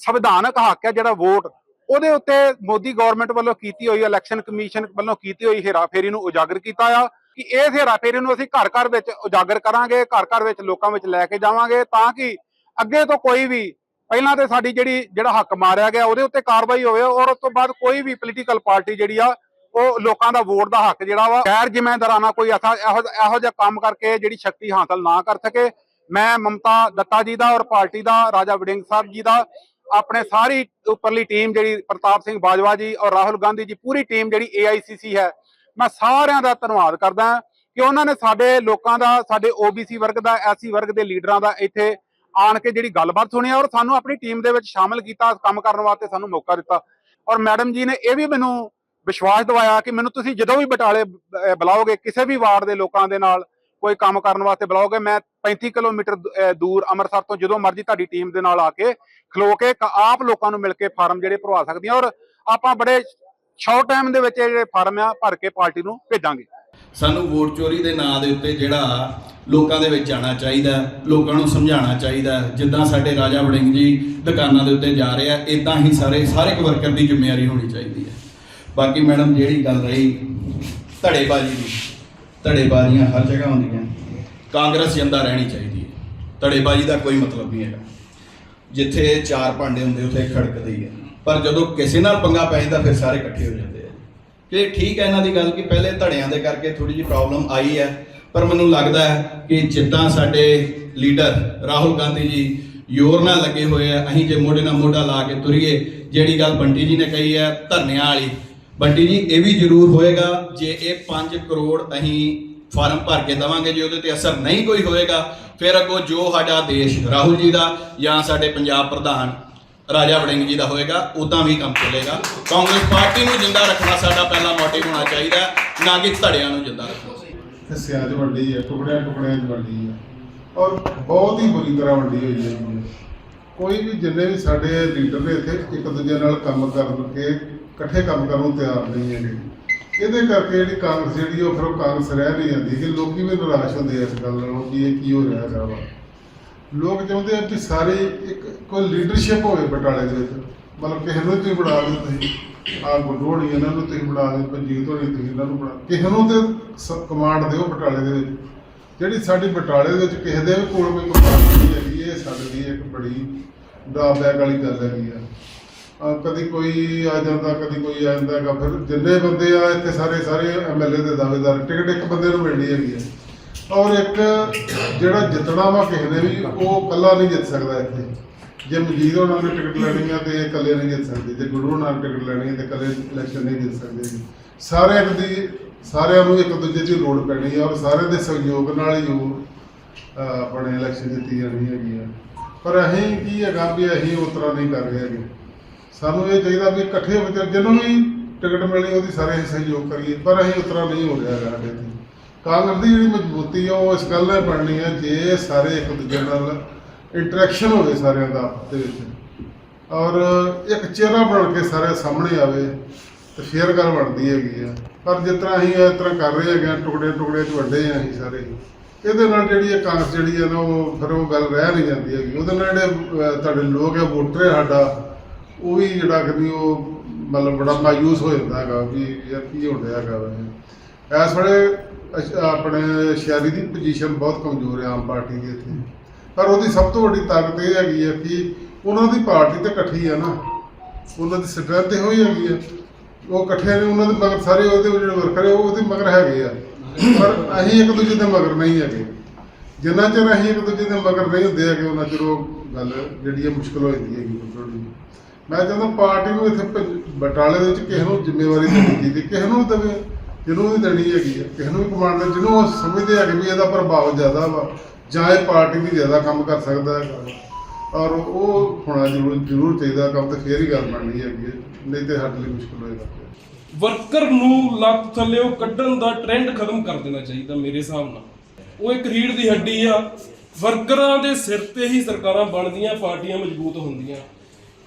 ਸੰਵਿਧਾਨਕ ਹੱਕ ਹੈ, ਜਿਹੜਾ ਵੋਟ, ਉਹਦੇ ਉੱਤੇ ਮੋਦੀ ਗਵਰਨਮੈਂਟ ਵੱਲੋਂ ਕੀਤੀ ਹੋਈ ਇਲੈਕਸ਼ਨ ਕਮਿਸ਼ਨ ਵੱਲੋਂ ਕੀਤੀ ਹੋਈ ਹੇਰਾਫੇਰੀ ਨੂੰ ਉਜਾਗਰ ਕੀਤਾ ਆ ਕਿ ਇਸ ਹੇਰਾਫੇਰੀ ਨੂੰ ਅਸੀਂ ਘਰ ਘਰ ਵਿੱਚ ਉਜਾਗਰ ਕਰਾਂਗੇ, ਘਰ ਘਰ ਵਿੱਚ ਲੋਕਾਂ ਵਿੱਚ ਲੈ ਕੇ ਜਾਵਾਂਗੇ ਤਾਂ ਕਿ ਅੱਗੇ ਤੋਂ ਕੋਈ ਵੀ, ਪਹਿਲਾਂ ਤੇ ਸਾਡੀ ਜਿਹੜੀ, ਜਿਹੜਾ ਹੱਕ ਮਾਰਿਆ ਗਿਆ, ਉਹਦੇ ਉੱਤੇ ਕਾਰਵਾਈ ਹੋਵੇ ਔਰ ਉਸ ਤੋਂ ਬਾਅਦ ਕੋਈ ਵੀ ਪੋਲੀਟੀਕਲ ਪਾਰਟੀ ਜਿਹੜੀ ਆ, ਉਹ ਲੋਕਾਂ ਦਾ ਵੋਟ ਦਾ ਹੱਕ ਜਿਹੜਾ ਵਾ, ਗੈਰ ਜ਼ਿੰਮੇਦਾਰਾਨਾ ਕੋਈ ਇਹੋ ਜਿਹਾ ਕੰਮ ਕਰਕੇ ਜਿਹੜੀ ਸ਼ਕਤੀ ਹਾਸਲ ਨਾ ਕਰ ਸਕੇ। ਮੈਂ ਮਮਤਾ ਦੱਤਾ ਜੀ ਦਾ ਔਰ ਪਾਰਟੀ ਦਾ, ਰਾਜਾ ਵੜਿੰਗ ਸਾਹਿਬ ਜੀ ਦਾ, ਆਪਣੇ ਸਾਰੀ ਉੱਪਰਲੀ ਟੀਮ ਜਿਹੜੀ ਪ੍ਰਤਾਪ ਸਿੰਘ ਬਾਜਵਾ ਜੀ ਔਰ ਰਾਹੁਲ ਗਾਂਧੀ ਜੀ, ਪੂਰੀ ਟੀਮ ਜਿਹੜੀ AICC ਹੈ, ਮੈਂ ਸਾਰਿਆਂ ਦਾ ਧੰਨਵਾਦ ਕਰਦਾ ਕਿ ਉਹਨਾਂ ਨੇ ਸਾਡੇ ਲੋਕਾਂ ਦਾ, ਸਾਡੇ OBC ਵਰਗ ਦਾ ਐਸਸੀ ਵਰਗ ਦੇ ਲੀਡਰਾਂ ਦਾ ਇੱਥੇ ਆਣ ਕੇ ਜਿਹੜੀ ਗੱਲਬਾਤ ਸੁਣੀ ਔਰ ਸਾਨੂੰ ਆਪਣੀ ਟੀਮ ਦੇ ਵਿੱਚ ਸ਼ਾਮਲ ਕੀਤਾ, ਕੰਮ ਕਰਨ ਵਾਸਤੇ ਸਾਨੂੰ ਮੌਕਾ ਦਿੱਤਾ। ਔਰ ਮੈਡਮ ਜੀ ਨੇ ਇਹ ਵੀ ਮੈਨੂੰ ਵਿਸ਼ਵਾਸ ਦਿਵਾਇਆ ਕਿ ਮੈਨੂੰ ਤੁਸੀਂ ਜਦੋਂ ਵੀ ਬਟਾਲੇ ਬੁਲਾਓਗੇ, ਕਿਸੇ ਵੀ ਵਾਰਡ ਦੇ ਲੋਕਾਂ ਦੇ ਨਾਲ ਕੋਈ ਕੰਮ ਕਰਨ ਵਾਸਤੇ ਬੁਲਾਓਗੇ, ਮੈਂ 35 ਕਿਲੋਮੀਟਰ ਦੂਰ ਅੰਮ੍ਰਿਤਸਰ ਤੋਂ ਜਦੋਂ ਮਰਜ਼ੀ ਤੁਹਾਡੀ ਟੀਮ ਦੇ ਨਾਲ ਆ ਕੇ ਖਲੋ ਕੇ ਆਪ ਲੋਕਾਂ ਨੂੰ ਮਿਲ ਕੇ ਫਾਰਮ ਜਿਹੜੇ ਭਰਵਾ ਸਕਦੀਆਂ ਔਰ ਆਪਾਂ ਬੜੇ ਸ਼ਾਰਟ ਟਾਈਮ ਦੇ ਵਿੱਚ ਇਹ ਜਿਹੜੇ ਫਾਰਮ ਆ, ਭਰ ਕੇ ਪਾਰਟੀ ਨੂੰ ਭੇਜਾਂਗੇ। ਸਾਨੂੰ ਵੋਟ ਚੋਰੀ ਦੇ ਨਾਂ ਦੇ ਉੱਤੇ ਜਿਹੜਾ ਲੋਕਾਂ ਦੇ ਵਿੱਚ ਆਉਣਾ ਚਾਹੀਦਾ, ਲੋਕਾਂ ਨੂੰ ਸਮਝਾਉਣਾ ਚਾਹੀਦਾ। ਜਿੱਦਾਂ ਸਾਡੇ ਰਾਜਾ ਵੜਿੰਗ ਜੀ ਦੁਕਾਨਾਂ ਦੇ ਉੱਤੇ ਜਾ ਰਹੇ ਆ ਇਦਾਂ ਹੀ ਸਾਰੇ ਸਾਰੇ ਇੱਕ ਵਰਕਰ ਦੀ ਜ਼ਿੰਮੇਵਾਰੀ ਹੋਣੀ ਚਾਹੀਦੀ ਹੈ। ਬਾਕੀ ਮੈਡਮ, ਜਿਹੜੀ ਗੱਲ ਰਹੀ ਧੜੇਬਾਜ਼ੀ ਦੀ, ਧੜੇਬਾਜ਼ੀਆਂ ਹਰ ਜਗ੍ਹਾ ਹੁੰਦੀਆਂ। ਕਾਂਗਰਸ ਜਿੰਦਾ ਰਹਿਣੀ ਚਾਹੀਦੀ ਹੈ। ਧੜੇਬਾਜ਼ੀ ਦਾ ਕੋਈ ਮਤਲਬ ਨਹੀਂ ਹੈਗਾ। ਜਿੱਥੇ ਚਾਰ ਭਾਂਡੇ ਹੁੰਦੇ, ਉੱਥੇ ਖੜਕਦੇ ਹੀ ਹੈ। ਪਰ ਜਦੋਂ ਕਿਸੇ ਨਾਲ ਪੰਗਾ ਪੈ ਜਾਂਦਾ, ਫਿਰ ਸਾਰੇ ਇਕੱਠੇ ਹੋ ਜਾਂਦੇ। ਆ ਠੀਕ ਹੈ ਇਹਨਾਂ ਦੀ ਗੱਲ ਕਿ ਪਹਿਲੇ ਧੜਿਆਂ ਦੇ ਕਰਕੇ ਥੋੜੀ ਜਿਹੀ ਪ੍ਰੋਬਲਮ ਆਈ ਹੈ, ਪਰ ਮੈਨੂੰ ਲੱਗਦਾ ਹੈ ਕਿ ਜਿੱਦਾਂ ਸਾਡੇ ਲੀਡਰ ਰਾਹੁਲ ਗਾਂਧੀ ਜੀ ਯੋਰ ਨਾਲ ਲੱਗੇ ਹੋਏ ਆ, ਅਸੀਂ ਜੇ ਮੋਢੇ ਨਾਲ ਮੋਢਾ ਲਾ ਕੇ ਤੁਰੀਏ, ਜਿਹੜੀ ਗੱਲ ਬੰਟੀ ਜੀ ਨੇ ਕਹੀ ਹੈ ਧਰਨਿਆਂ ਵਾਲੀ, ਬੰਟੀ ਜੀ ਇਹ ਵੀ ਜ਼ਰੂਰ ਹੋਏਗਾ, ਜੇ ਇਹ 5 ਕਰੋੜ ਅਸੀਂ ਫਾਰਮ ਭਰ ਕੇ ਦਵਾਂਗੇ, ਜੇ ਉਹਦੇ ਤੇ ਅਸਰ ਨਹੀਂ ਕੋਈ ਹੋਏਗਾ, ਫਿਰ ਅੱਗੋਂ ਜੋ ਸਾਡਾ ਦੇਸ਼ ਰਾਹੁਲ ਜੀ ਦਾ ਜਾਂ ਸਾਡੇ ਪੰਜਾਬ ਪ੍ਰਧਾਨ ਰਾਜਾ ਵੜਿੰਗ ਜੀ ਦਾ ਹੋਏਗਾ ਉਦਾਂ ਵੀ ਕੰਮ ਚੱਲੇਗਾ। ਕਾਂਗਰਸ ਪਾਰਟੀ ਨੂੰ ਜਿੰਦਾ ਰੱਖਣਾ ਸਾਡਾ ਪਹਿਲਾ ਮੋਟਿਵ ਹੋਣਾ ਚਾਹੀਦਾ ਨਾ ਕਿ ਧੜਿਆਂ ਨੂੰ ਜਿੰਦਾ ਰੱਖਣਾ। ਹਿੱਸਿਆਂ 'ਚ ਵੰਡੀ ਹੈ, ਟੁਕੜਿਆਂ ਟੁਕੜਿਆਂ 'ਚ ਵੱਡੀ ਹੈ। ਔਰ ਬਹੁਤ ਹੀ ਬੁਰੀ ਤਰ੍ਹਾਂ ਵੱਡੀ ਹੋਈ ਹੈ ਕੋਈ ਵੀ ਜਿੰਨੇ ਵੀ ਸਾਡੇ ਲੀਡਰ ਨੇ ਇੱਥੇ, ਇੱਕ ਦੂਜੇ ਨਾਲ ਕੰਮ ਕਰਕੇ ਇਕੱਠੇ ਕੰਮ ਕਰਨ ਨੂੰ ਤਿਆਰ ਨਹੀਂ ਹੈਗੇ। ਇਹਦੇ ਕਰਕੇ ਜਿਹੜੀ ਕਾਂਗਰਸ ਜਿਹੜੀ ਉਹ ਫਿਰ ਉਹ ਕਾਂਗਰਸ ਰਹਿ ਨਹੀਂ ਜਾਂਦੀ, ਕਿ ਲੋਕੀ ਵੀ ਨਿਰਾਸ਼ ਹੁੰਦੇ ਆ ਇਸ ਗੱਲ ਨਾਲੋਂ ਕਿ ਇਹ ਕੀ ਹੋ ਰਿਹਾ ਹੈਗਾ ਵਾ। ਲੋਕ ਚਾਹੁੰਦੇ ਆ ਕਿ ਸਾਰੇ ਇੱਕ ਕੋਈ ਲੀਡਰਸ਼ਿਪ ਹੋਵੇ ਬਟਾਲੇ ਦੇ ਵਿੱਚ। ਮਤਲਬ ਕਿਸੇ ਨੂੰ ਤੁਸੀਂ ਬਣਾ ਦਿਓ ਤੁਸੀਂ। ਆ ਗੁੱਡੋਣੀ ਇਹਨਾਂ ਨੂੰ ਤੁਸੀਂ ਬਣਾ ਦਿਓ, ਪੰਜੀਤ ਹੋਣੀ ਤੁਸੀਂ ਇਹਨਾਂ ਨੂੰ ਬਣਾ ਕਿਸੇ ਨੂੰ ਤੇ ਕਮਾਂਡ ਦਿਓ ਬਟਾਲੇ ਦੇ ਵਿੱਚ। ਜਿਹੜੀ ਸਾਡੀ ਬਟਾਲੇ ਦੇ ਵਿੱਚ ਕਿਸੇ ਦੇ ਕੋਲ ਕੋਈ ਕਮਾਂਡ ਨਹੀਂ ਹੈਗੀ, ਇਹ ਸਾਡੇ ਲਈ ਇੱਕ ਬੜੀ ਡਰਾਬੈਕ ਵਾਲੀ ਗੱਲ ਹੈਗੀ ਆ। ਅਹ ਕਦੀ ਕੋਈ ਆ ਜਾਂਦਾ, ਕਦੀ ਕੋਈ ਆ ਜਾਂਦਾ ਫਿਰ ਜਿੰਨੇ ਬੰਦੇ ਆ ਇੱਥੇ ਸਾਰੇ ਸਾਰੇ ਐਮਐਲਏ ਦੇ ਦਾਅਵੇਦਾਰ। ਟਿਕਟ ਇੱਕ ਬੰਦੇ ਨੂੰ ਮਿਲਣੀ ਹੈਗੀ ਆ। ਔਰ ਇੱਕ ਜਿਹੜਾ ਜਿੱਤਣਾ ਵਾ ਕਿਸੇ ਨੇ ਵੀ, ਉਹ ਇਕੱਲਾ ਨਹੀਂ ਜਿੱਤ ਸਕਦਾ ਇੱਥੇ। ਜੇ ਮਜੀਦ ਉਹਨਾਂ ਨੇ ਟਿਕਟ ਲੈਣੀ ਆ ਤੇ ਇਕੱਲੇ ਨਹੀਂ ਜਿੱਤ ਸਕਦੇ। ਜੇ ਗੁਰੂ ਹੋਣਾ ਨੇ ਟਿਕਟ ਲੈਣੀ ਹੈ ਤੇ ਇਕੱਲੇ ਇਲੈਕਸ਼ਨ ਨਹੀਂ ਜਿੱਤ ਸਕਦੇ ਸਾਰਿਆਂ ਦੀ, ਸਾਰਿਆਂ ਨੂੰ ਇੱਕ ਦੂਜੇ ਦੀ ਲੋੜ ਪੈਣੀ ਹੈ ਔਰ ਸਾਰਿਆਂ ਦੇ ਸਹਿਯੋਗ ਨਾਲ ਹੀ ਉਹ ਆਪਣੇ ਇਲੈਕਸ਼ਨ ਜਿੱਤੀ ਜਾਣੀ ਹੈਗੀ ਆ। ਪਰ ਅਸੀਂ ਕੀ ਹੈਗਾ ਵੀ ਅਸੀਂ ਉਸ ਤਰ੍ਹਾਂ ਨਹੀਂ ਕਰ ਰਹੇ ਹੈਗੇ। ਸਾਨੂੰ ਇਹ ਚਾਹੀਦਾ ਵੀ ਇਕੱਠੇ ਹੋ ਕੇ ਜਿਹਨੂੰ ਵੀ ਟਿਕਟ ਮਿਲਣੀ ਉਹਦੀ ਸਾਰੇ ਅਸੀਂ ਸਹਿਯੋਗ ਕਰੀਏ, ਪਰ ਅਸੀਂ ਉਸ ਤਰ੍ਹਾਂ ਨਹੀਂ ਹੋ ਰਿਹਾ ਹੈਗਾ ਸਾਡੇ ਇੱਥੇ। ਕਾਂਗਰਸ ਦੀ ਜਿਹੜੀ ਮਜ਼ਬੂਤੀ ਆ ਉਹ ਇਸ ਗੱਲ ਨਾਲ ਬਣਨੀ ਹੈ ਜੇ ਸਾਰੇ ਇੱਕ ਦੂਜੇ ਨਾਲ ਇੰਟਰੈਕਸ਼ਨ ਹੋਵੇ ਸਾਰਿਆਂ ਦਾ ਆਪਸ ਦੇ ਵਿੱਚ। ਔਰ ਇੱਕ ਚਿਹਰਾ ਬਣ ਕੇ ਸਾਰੇ ਸਾਹਮਣੇ ਆਵੇ ਤੇ ਫੇਰ ਗੱਲ ਬਣਦੀ ਹੈਗੀ ਆ। ਪਰ ਜਿਸ ਤਰ੍ਹਾਂ ਅਸੀਂ ਇਸ ਤਰ੍ਹਾਂ ਕਰ ਰਹੇ ਹੈਗੇ ਆ, ਟੁਕੜੇ ਟੁਕੜੇ ਚ ਵੱਡੇ ਆ ਅਸੀਂ ਸਾਰੇ। ਇਹਦੇ ਨਾਲ ਜਿਹੜੀ ਇਹ ਕਾਂਗਰਸ ਜਿਹੜੀ ਹੈ ਨਾ ਉਹ ਫਿਰ ਉਹ ਗੱਲ ਰਹਿ ਨਹੀਂ ਜਾਂਦੀ ਹੈਗੀ। ਉਹਦੇ ਨਾਲ ਜਿਹੜੇ ਤੁਹਾਡੇ ਲੋਕ ਆ ਵੋਟਰ ਆ ਸਾਡਾ ਉਹ ਵੀ ਜਿਹੜਾ ਕਿ ਉਹ ਮਤਲਬ ਬੜਾ ਮਾਯੂਸ ਹੋ ਜਾਂਦਾ ਹੈਗਾ ਵੀ ਯਾਰ ਕੀ ਹੋ ਰਿਹਾ ਹੈਗਾ ਵਾ। ਇਸ ਵੇਲੇ ਅਸ਼- ਆਪਣੇ ਸ਼ਹਿਰੀ ਦੀ ਪੋਜੀਸ਼ਨ ਬਹੁਤ ਕਮਜ਼ੋਰ ਹੈ ਆਮ ਪਾਰਟੀ ਦੀ ਇੱਥੇ। ਪਰ ਉਹਦੀ ਸਭ ਤੋਂ ਵੱਡੀ ਤਾਕਤ ਇਹ ਹੈਗੀ ਹੈ ਕਿ ਉਹਨਾਂ ਦੀ ਪਾਰਟੀ ਤਾਂ ਇਕੱਠੀ ਆ ਨਾ। ਉਹਨਾਂ ਦੀ ਸਟਰੈਂਥ ਇਹੋ ਹੀ ਹੈਗੀ ਆ। ਉਹ ਇਕੱਠੇ ਨੇ, ਉਹਨਾਂ ਦੇ ਮਗਰ ਸਾਰੇ ਉਹਦੇ ਜਿਹੜੇ ਵਰਕਰ ਹੈ ਉਹ ਉਹਦੇ ਮਗਰ ਹੈਗੇ ਆ। ਪਰ ਅਸੀਂ ਇੱਕ ਦੂਜੇ ਦੇ ਮਗਰ ਨਹੀਂ ਹੈਗੇ। ਜਿੰਨਾ ਚਿਰ ਅਸੀਂ ਇੱਕ ਦੂਜੇ ਦੇ ਮਗਰ ਨਹੀਂ ਹੁੰਦੇ ਹੈਗੇ, ਉਹਨਾਂ ਚਿਰ ਉਹ ਗੱਲ ਜਿਹੜੀ ਹੈ ਮੁਸ਼ਕਲ ਹੋ ਜਾਂਦੀ ਹੈਗੀ ਥੋੜ੍ਹੀ ਜਿਹੀ। ਮੈਂ ਚਾਹੁੰਦਾ ਪਾਰਟੀ ਨੂੰ ਇੱਥੇ ਪ- ਬਟਾਲੇ ਦੇ ਵਿੱਚ ਕਿਸੇ ਨੂੰ ਜ਼ਿੰਮੇਵਾਰੀ ਦੇਣੀ ਚਾਹੀਦੀ, ਕਿਸੇ ਨੂੰ ਵੀ ਦੇਵੇ। ਜਿਹਨੂੰ ਵੀ ਦੇਣੀ ਹੈਗੀ ਆ, ਕਿਸੇ ਨੂੰ ਵੀ ਕਮਾਂਡ ਦੇ ਜਿਹਨੂੰ ਉਹ ਸਮਝਦੇ ਹੈਗੇ ਵੀ ਇਹਦਾ ਪ੍ਰਭਾਵ ਜ਼ਿਆਦਾ ਵਾ, ਜਾਂ ਇਹ ਪਾਰਟੀ ਵੀ ਜ਼ਿਆਦਾ ਕੰਮ ਕਰ ਸਕਦਾ ਹੈ। ਔਰ ਉਹ ਹੋਣਾ ਜ਼ਰੂਰ ਜ਼ਰੂਰ ਚਾਹੀਦਾ, ਕੰਮ ਤੇ ਫੇਰ ਹੀ ਗੱਲ ਬਣਨੀ ਹੈਗੀ ਨਹੀਂ ਤੇ ਸਾਡੇ ਲਈ ਮੁਸ਼ਕਲ ਹੋਏਗਾ। ਵਰਕਰ ਨੂੰ ਲੱਤ ਥੱਲੇੋਂ ਕੱਢਣ ਦਾ ਟ੍ਰੈਂਡ ਖਤਮ ਕਰ ਦੇਣਾ ਚਾਹੀਦਾ ਮੇਰੇ ਹਿਸਾਬ ਨਾਲ। ਉਹ ਇੱਕ ਰੀੜ ਦੀ ਹੱਡੀ ਆ, ਵਰਕਰਾਂ ਦੇ ਸਿਰ ਤੇ ਹੀ ਸਰਕਾਰਾਂ ਬਣਦੀਆਂ, ਪਾਰਟੀਆਂ ਮਜ਼ਬੂਤ ਹੁੰਦੀਆਂ।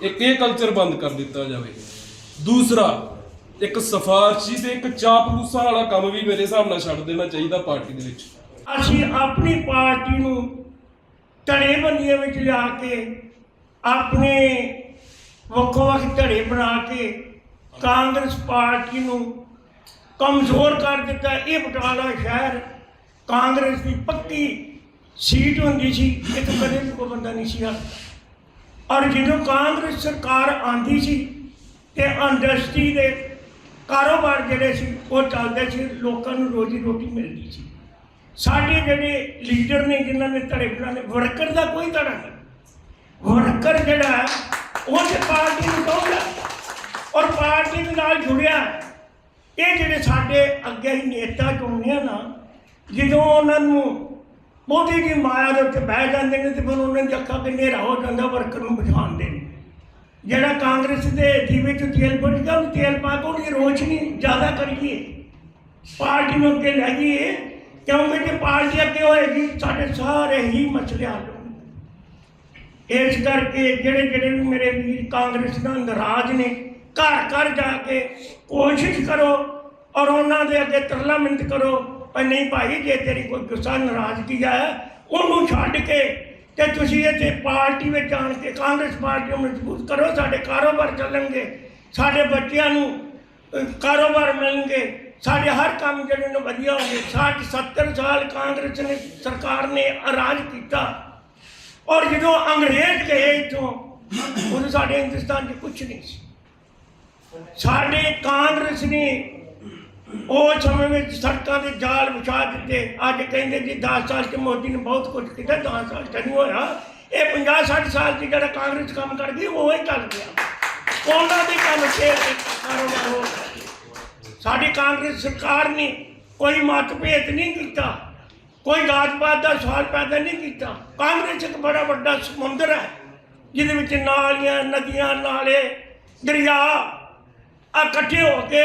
ਇੱਕ ਇਹ ਕਲਚਰ ਬੰਦ ਕਰ ਦਿੱਤਾ ਜਾਵੇ। ਦੂਸਰਾ ਇੱਕ ਸਫਾਰਸ਼ੀ ਤੇ ਇੱਕ ਚਾਪਲੂਸਾਂ ਵਾਲਾ ਕੰਮ ਵੀ ਮੇਰੇ ਹਿਸਾਬ ਨਾਲ ਛੱਡ ਦੇਣਾ ਚਾਹੀਦਾ ਪਾਰਟੀ ਦੇ ਵਿੱਚ। ਅਸੀਂ ਆਪਣੀ ਪਾਰਟੀ ਨੂੰ ਧੜੇਬੰਦੀਆਂ ਵਿੱਚ ਲਿਆ ਕੇ, ਆਪਣੇ ਵੱਖੋ ਵੱਖ ਧੜੇ ਬਣਾ ਕੇ ਕਾਂਗਰਸ ਪਾਰਟੀ ਨੂੰ ਕਮਜ਼ੋਰ ਕਰ ਦਿੱਤਾ। ਇਹ ਬਟਾਲਾ ਸ਼ਹਿਰ ਕਾਂਗਰਸ ਦੀ ਪੱਕੀ ਸੀਟ ਹੁੰਦੀ ਸੀ ਇਹ ਕਦੇ ਵੀ ਕੋਈ ਬੰਦਾ ਨਹੀਂ ਸੀ ਔਰ ਜਦੋਂ ਕਾਂਗਰਸ ਸਰਕਾਰ ਆਂਦੀ ਸੀ ਤੇ ਇੰਡਸਟਰੀ ਦੇ ਕਾਰੋਬਾਰ ਜਿਹੜੇ ਸੀ, ਉਹ ਚੱਲਦੇ ਸੀ, ਲੋਕਾਂ ਨੂੰ ਰੋਜੀ ਰੋਟੀ ਮਿਲਦੀ ਸੀ। ਸਾਡੇ ਜਿਹੜੇ ਲੀਡਰ ਨੇ, ਜਿਨ੍ਹਾਂ ਨੇ ਧੜੇ ਬਣਾਏ ਵਰਕਰ ਦਾ ਕੋਈ ਧੜਾ ਨਹੀਂ। ਵਰਕਰ ਜਿਹੜਾ ਉਹ ਤੇ ਪਾਰਟੀ ਨੂੰ ਕਹੂਗਾ ਔਰ ਪਾਰਟੀ ਦੇ ਨਾਲ ਜੁੜਿਆ। ਇਹ ਜਿਹੜੇ ਸਾਡੇ ਅੱਗੇ ਹੀ ਨੇਤਾ ਚੁਣਦੇ ਆ ਨਾ, ਜਦੋਂ ਉਹਨਾਂ ਨੂੰ ਮੋਦੀ ਜੀ ਮਾਇਆ ਦੇ ਉੱਤੇ ਬਹਿ ਜਾਂਦੇ ਨੇ, ਤੇ ਫਿਰ ਉਹਨਾਂ ਦੀ ਅੱਖਾਂ ਤੇ ਹਨੇਰਾ ਹੋ ਜਾਂਦਾ, ਵਰਕਰ ਨੂੰ ਬੁਝਾਉਂਦੇ ਜਿਹੜਾ ਕਾਂਗਰਸ ਦੇ ਦੀਵੇ ਚ ਤੇਲ ਬੁਝ ਗਿਆ ਉਹ ਤੇਲ ਪਾ ਕੇ ਉਹਦੀ ਰੋਸ਼ਨੀ ਜ਼ਿਆਦਾ ਕਰੀਏ। ਪਾਰਟੀ ਨੂੰ ਅੱਗੇ ਲੈ ਜਾਈਏ। ਕਿਉਂਕਿ ਜੇ ਪਾਰਟੀ ਅੱਗੇ ਹੋਏਗੀ, ਸਾਡੇ ਸਾਰੇ ਹੀ ਮਸਲੇ ਹੱਲ ਹੋਣਗੇ। ਇਸ ਕਰਕੇ ਜਿਹੜੇ ਜਿਹੜੇ ਵੀ ਮੇਰੇ ਵੀਰ ਕਾਂਗਰਸ ਦਾ ਨਾਰਾਜ਼ ਨੇ, ਘਰ ਘਰ ਜਾ ਕੇ ਕੋਸ਼ਿਸ਼ ਕਰੋ ਔਰ ਉਹਨਾਂ ਦੇ ਅੱਗੇ ਤਰਲਾ ਮਿੰਟ ਕਰੋ, ਪਰ ਨਹੀਂ ਭਾਈ, ਜੇ ਤੇਰੀ ਕੋਈ ਗੁੱਸਾ, ਨਾਰਾਜ਼ਗੀ ਆ ਉਹਨੂੰ ਛੱਡ ਕੇ ਤੇ ਤੁਸੀਂ ਇੱਥੇ ਪਾਰਟੀ ਵਿੱਚ ਆਣ ਕੇ ਕਾਂਗਰਸ ਪਾਰਟੀ ਨੂੰ ਮਜ਼ਬੂਤ ਕਰੋ, ਸਾਡੇ ਕਾਰੋਬਾਰ ਚੱਲਣਗੇ, ਸਾਡੇ ਬੱਚਿਆਂ ਨੂੰ ਕਾਰੋਬਾਰ ਮਿਲਣਗੇ, ਸਾਡੇ ਹਰ ਕੰਮ ਜਿਹੜੇ ਨੇ ਵਧੀਆ ਹੋਣਗੇ। 60 70 ਸਾਲ ਕਾਂਗਰਸ ਨੇ, ਸਰਕਾਰ ਨੇ ਰਾਜ ਕੀਤਾ। ਔਰ ਜਦੋਂ ਅੰਗਰੇਜ਼ ਗਏ ਇੱਥੋਂ, ਉਦੋਂ ਸਾਡੇ ਹਿੰਦੁਸਤਾਨ 'ਚ ਕੁਝ ਨਹੀਂ ਸੀ। ਸਾਡੇ ਕਾਂਗਰਸ ਨੇ ਉਹ ਸਮੇਂ ਵਿੱਚ ਸੜਕਾਂ ਦੇ ਜਾਲ ਵਿਛਾ ਦਿੱਤੇ। ਅੱਜ ਕਹਿੰਦੇ ਜੀ 10 ਸਾਲ 'ਚ ਮੋਦੀ ਨੇ ਬਹੁਤ ਕੁਝ ਕੀਤਾ 10 ਸਾਲ 'ਚ ਨਹੀਂ ਹੋਇਆ। ਇਹ 50 60 ਸਾਲ 'ਚ ਜਿਹੜਾ ਕਾਂਗਰਸ ਕੰਮ ਕਰ ਗਈ ਉਹ ਹੀ ਚੱਲ ਗਿਆ ਉਹਨਾਂ ਦੇ ਕੰਮ ਤੇ ਕਾਰੋਬਾਰ ਹੋ ਸਾਡੀ ਕਾਂਗਰਸ ਸਰਕਾਰ ਨੇ ਕੋਈ ਮਤਭੇਦ ਨਹੀਂ ਕੀਤਾ, ਕੋਈ ਜਾਤ-ਪਾਤ ਦਾ ਸਵਾਲ ਪੈਦਾ ਨਹੀਂ ਕੀਤਾ। ਕਾਂਗਰਸ ਇੱਕ ਬੜਾ ਵੱਡਾ ਸਮੁੰਦਰ ਹੈ, ਜਿਹਦੇ ਵਿੱਚ ਨਾਲੀਆਂ, ਨਦੀਆਂ, ਨਾਲੇ ਦਰਿਆ ਇਕੱਠੇ ਹੋ ਕੇ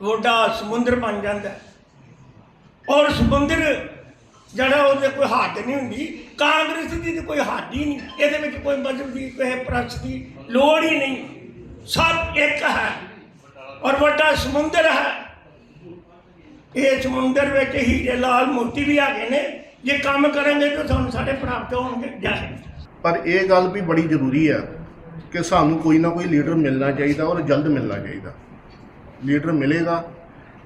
ਵੱਡਾ ਸਮੁੰਦਰ ਬਣ ਜਾਂਦਾ। ਔਰ ਸਮੁੰਦਰ ਜਿਹੜਾ ਉਹਦੇ ਕੋਈ ਹੱਦ ਨਹੀਂ ਹੁੰਦੀ, ਕਾਂਗਰਸ ਦੀ ਤਾਂ ਕੋਈ ਹੱਦ ਹੀ ਨਹੀਂ। ਇਹਦੇ ਵਿੱਚ ਕੋਈ ਮਜ਼ਹਬ ਦੀ ਕੋਈ ਪ੍ਰਸ ਦੀ ਲੋੜ ਹੀ ਨਹੀਂ। ਸਭ ਇੱਕ ਹੈ ਔਰ ਵੱਡਾ ਸਮੁੰਦਰ ਹੈ। ਇਹ ਸਮੁੰਦਰ ਵਿੱਚ ਹੀਰੇ ਲਾਲ ਮੋਤੀ ਵੀ ਹੈਗੇ ਨੇ। ਜੇ ਕੰਮ ਕਰਾਂਗੇ ਤਾਂ ਤੁਹਾਨੂੰ ਸਾਡੇ ਪ੍ਰਾਪਤ ਹੋਣਗੇ। ਜੈ ਪਰ ਇਹ ਗੱਲ ਵੀ ਬੜੀ ਜ਼ਰੂਰੀ ਹੈ ਕਿ ਸਾਨੂੰ ਕੋਈ ਨਾ ਕੋਈ ਲੀਡਰ ਮਿਲਣਾ ਚਾਹੀਦਾ ਔਰ ਜਲਦ ਮਿਲਣਾ ਚਾਹੀਦਾ। ਲੀਡਰ ਮਿਲੇਗਾ,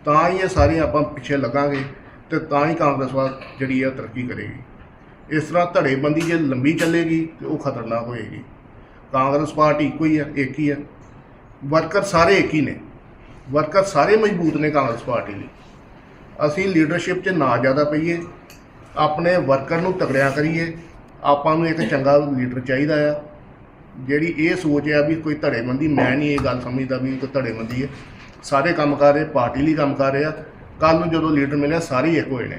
ਤਾਂ ਹੀ ਇਹ ਸਾਰੇ ਆਪਾਂ ਪਿੱਛੇ ਲੱਗਾਂਗੇ ਤੇ ਤਾਂ ਹੀ ਕਾਂਗਰਸ ਵਾ ਜਿਹੜੀ ਹੈ ਤਰੱਕੀ ਕਰੇਗੀ। ਇਸ ਤਰ੍ਹਾਂ ਧੜੇਬੰਦੀ ਜੇ ਲੰਬੀ ਚੱਲੇਗੀ ਤੇ ਉਹ ਖਤਰਨਾਕ ਹੋਏਗੀ। ਕਾਂਗਰਸ ਪਾਰਟੀ ਇੱਕੋ ਹੀ ਹੈ ਇੱਕ ਹੀ ਹੈ ਵਰਕਰ ਸਾਰੇ ਇੱਕ ਹੀ ਨੇ। ਵਰਕਰ ਸਾਰੇ ਮਜ਼ਬੂਤ ਨੇ ਕਾਂਗਰਸ ਪਾਰਟੀ ਲਈ। ਅਸੀਂ ਲੀਡਰਸ਼ਿਪ 'ਚ ਨਾ ਜ਼ਿਆਦਾ ਪਈਏ, ਆਪਣੇ ਵਰਕਰ ਨੂੰ ਤਕੜਿਆ ਕਰੀਏ। ਆਪਾਂ ਨੂੰ ਇੱਕ ਚੰਗਾ ਲੀਡਰ ਚਾਹੀਦਾ ਆ। ਜਿਹੜੀ ਇਹ ਸੋਚ ਆ ਵੀ ਕੋਈ ਧੜੇਬੰਦੀ, ਮੈਂ ਨਹੀਂ ਇਹ ਗੱਲ ਸਮਝਦਾ ਵੀ ਕੋਈ ਧੜੇਬੰਦੀ ਹੈ ਸਾਰੇ ਕੰਮ ਕਰ ਰਹੇ, ਪਾਰਟੀ ਲਈ ਕੰਮ ਕਰ ਰਹੇ ਆ। ਕੱਲ ਨੂੰ ਜਦੋਂ ਲੀਡਰ ਮਿਲਿਆ, ਸਾਰੇ ਇੱਕ ਹੋਏ ਨੇ।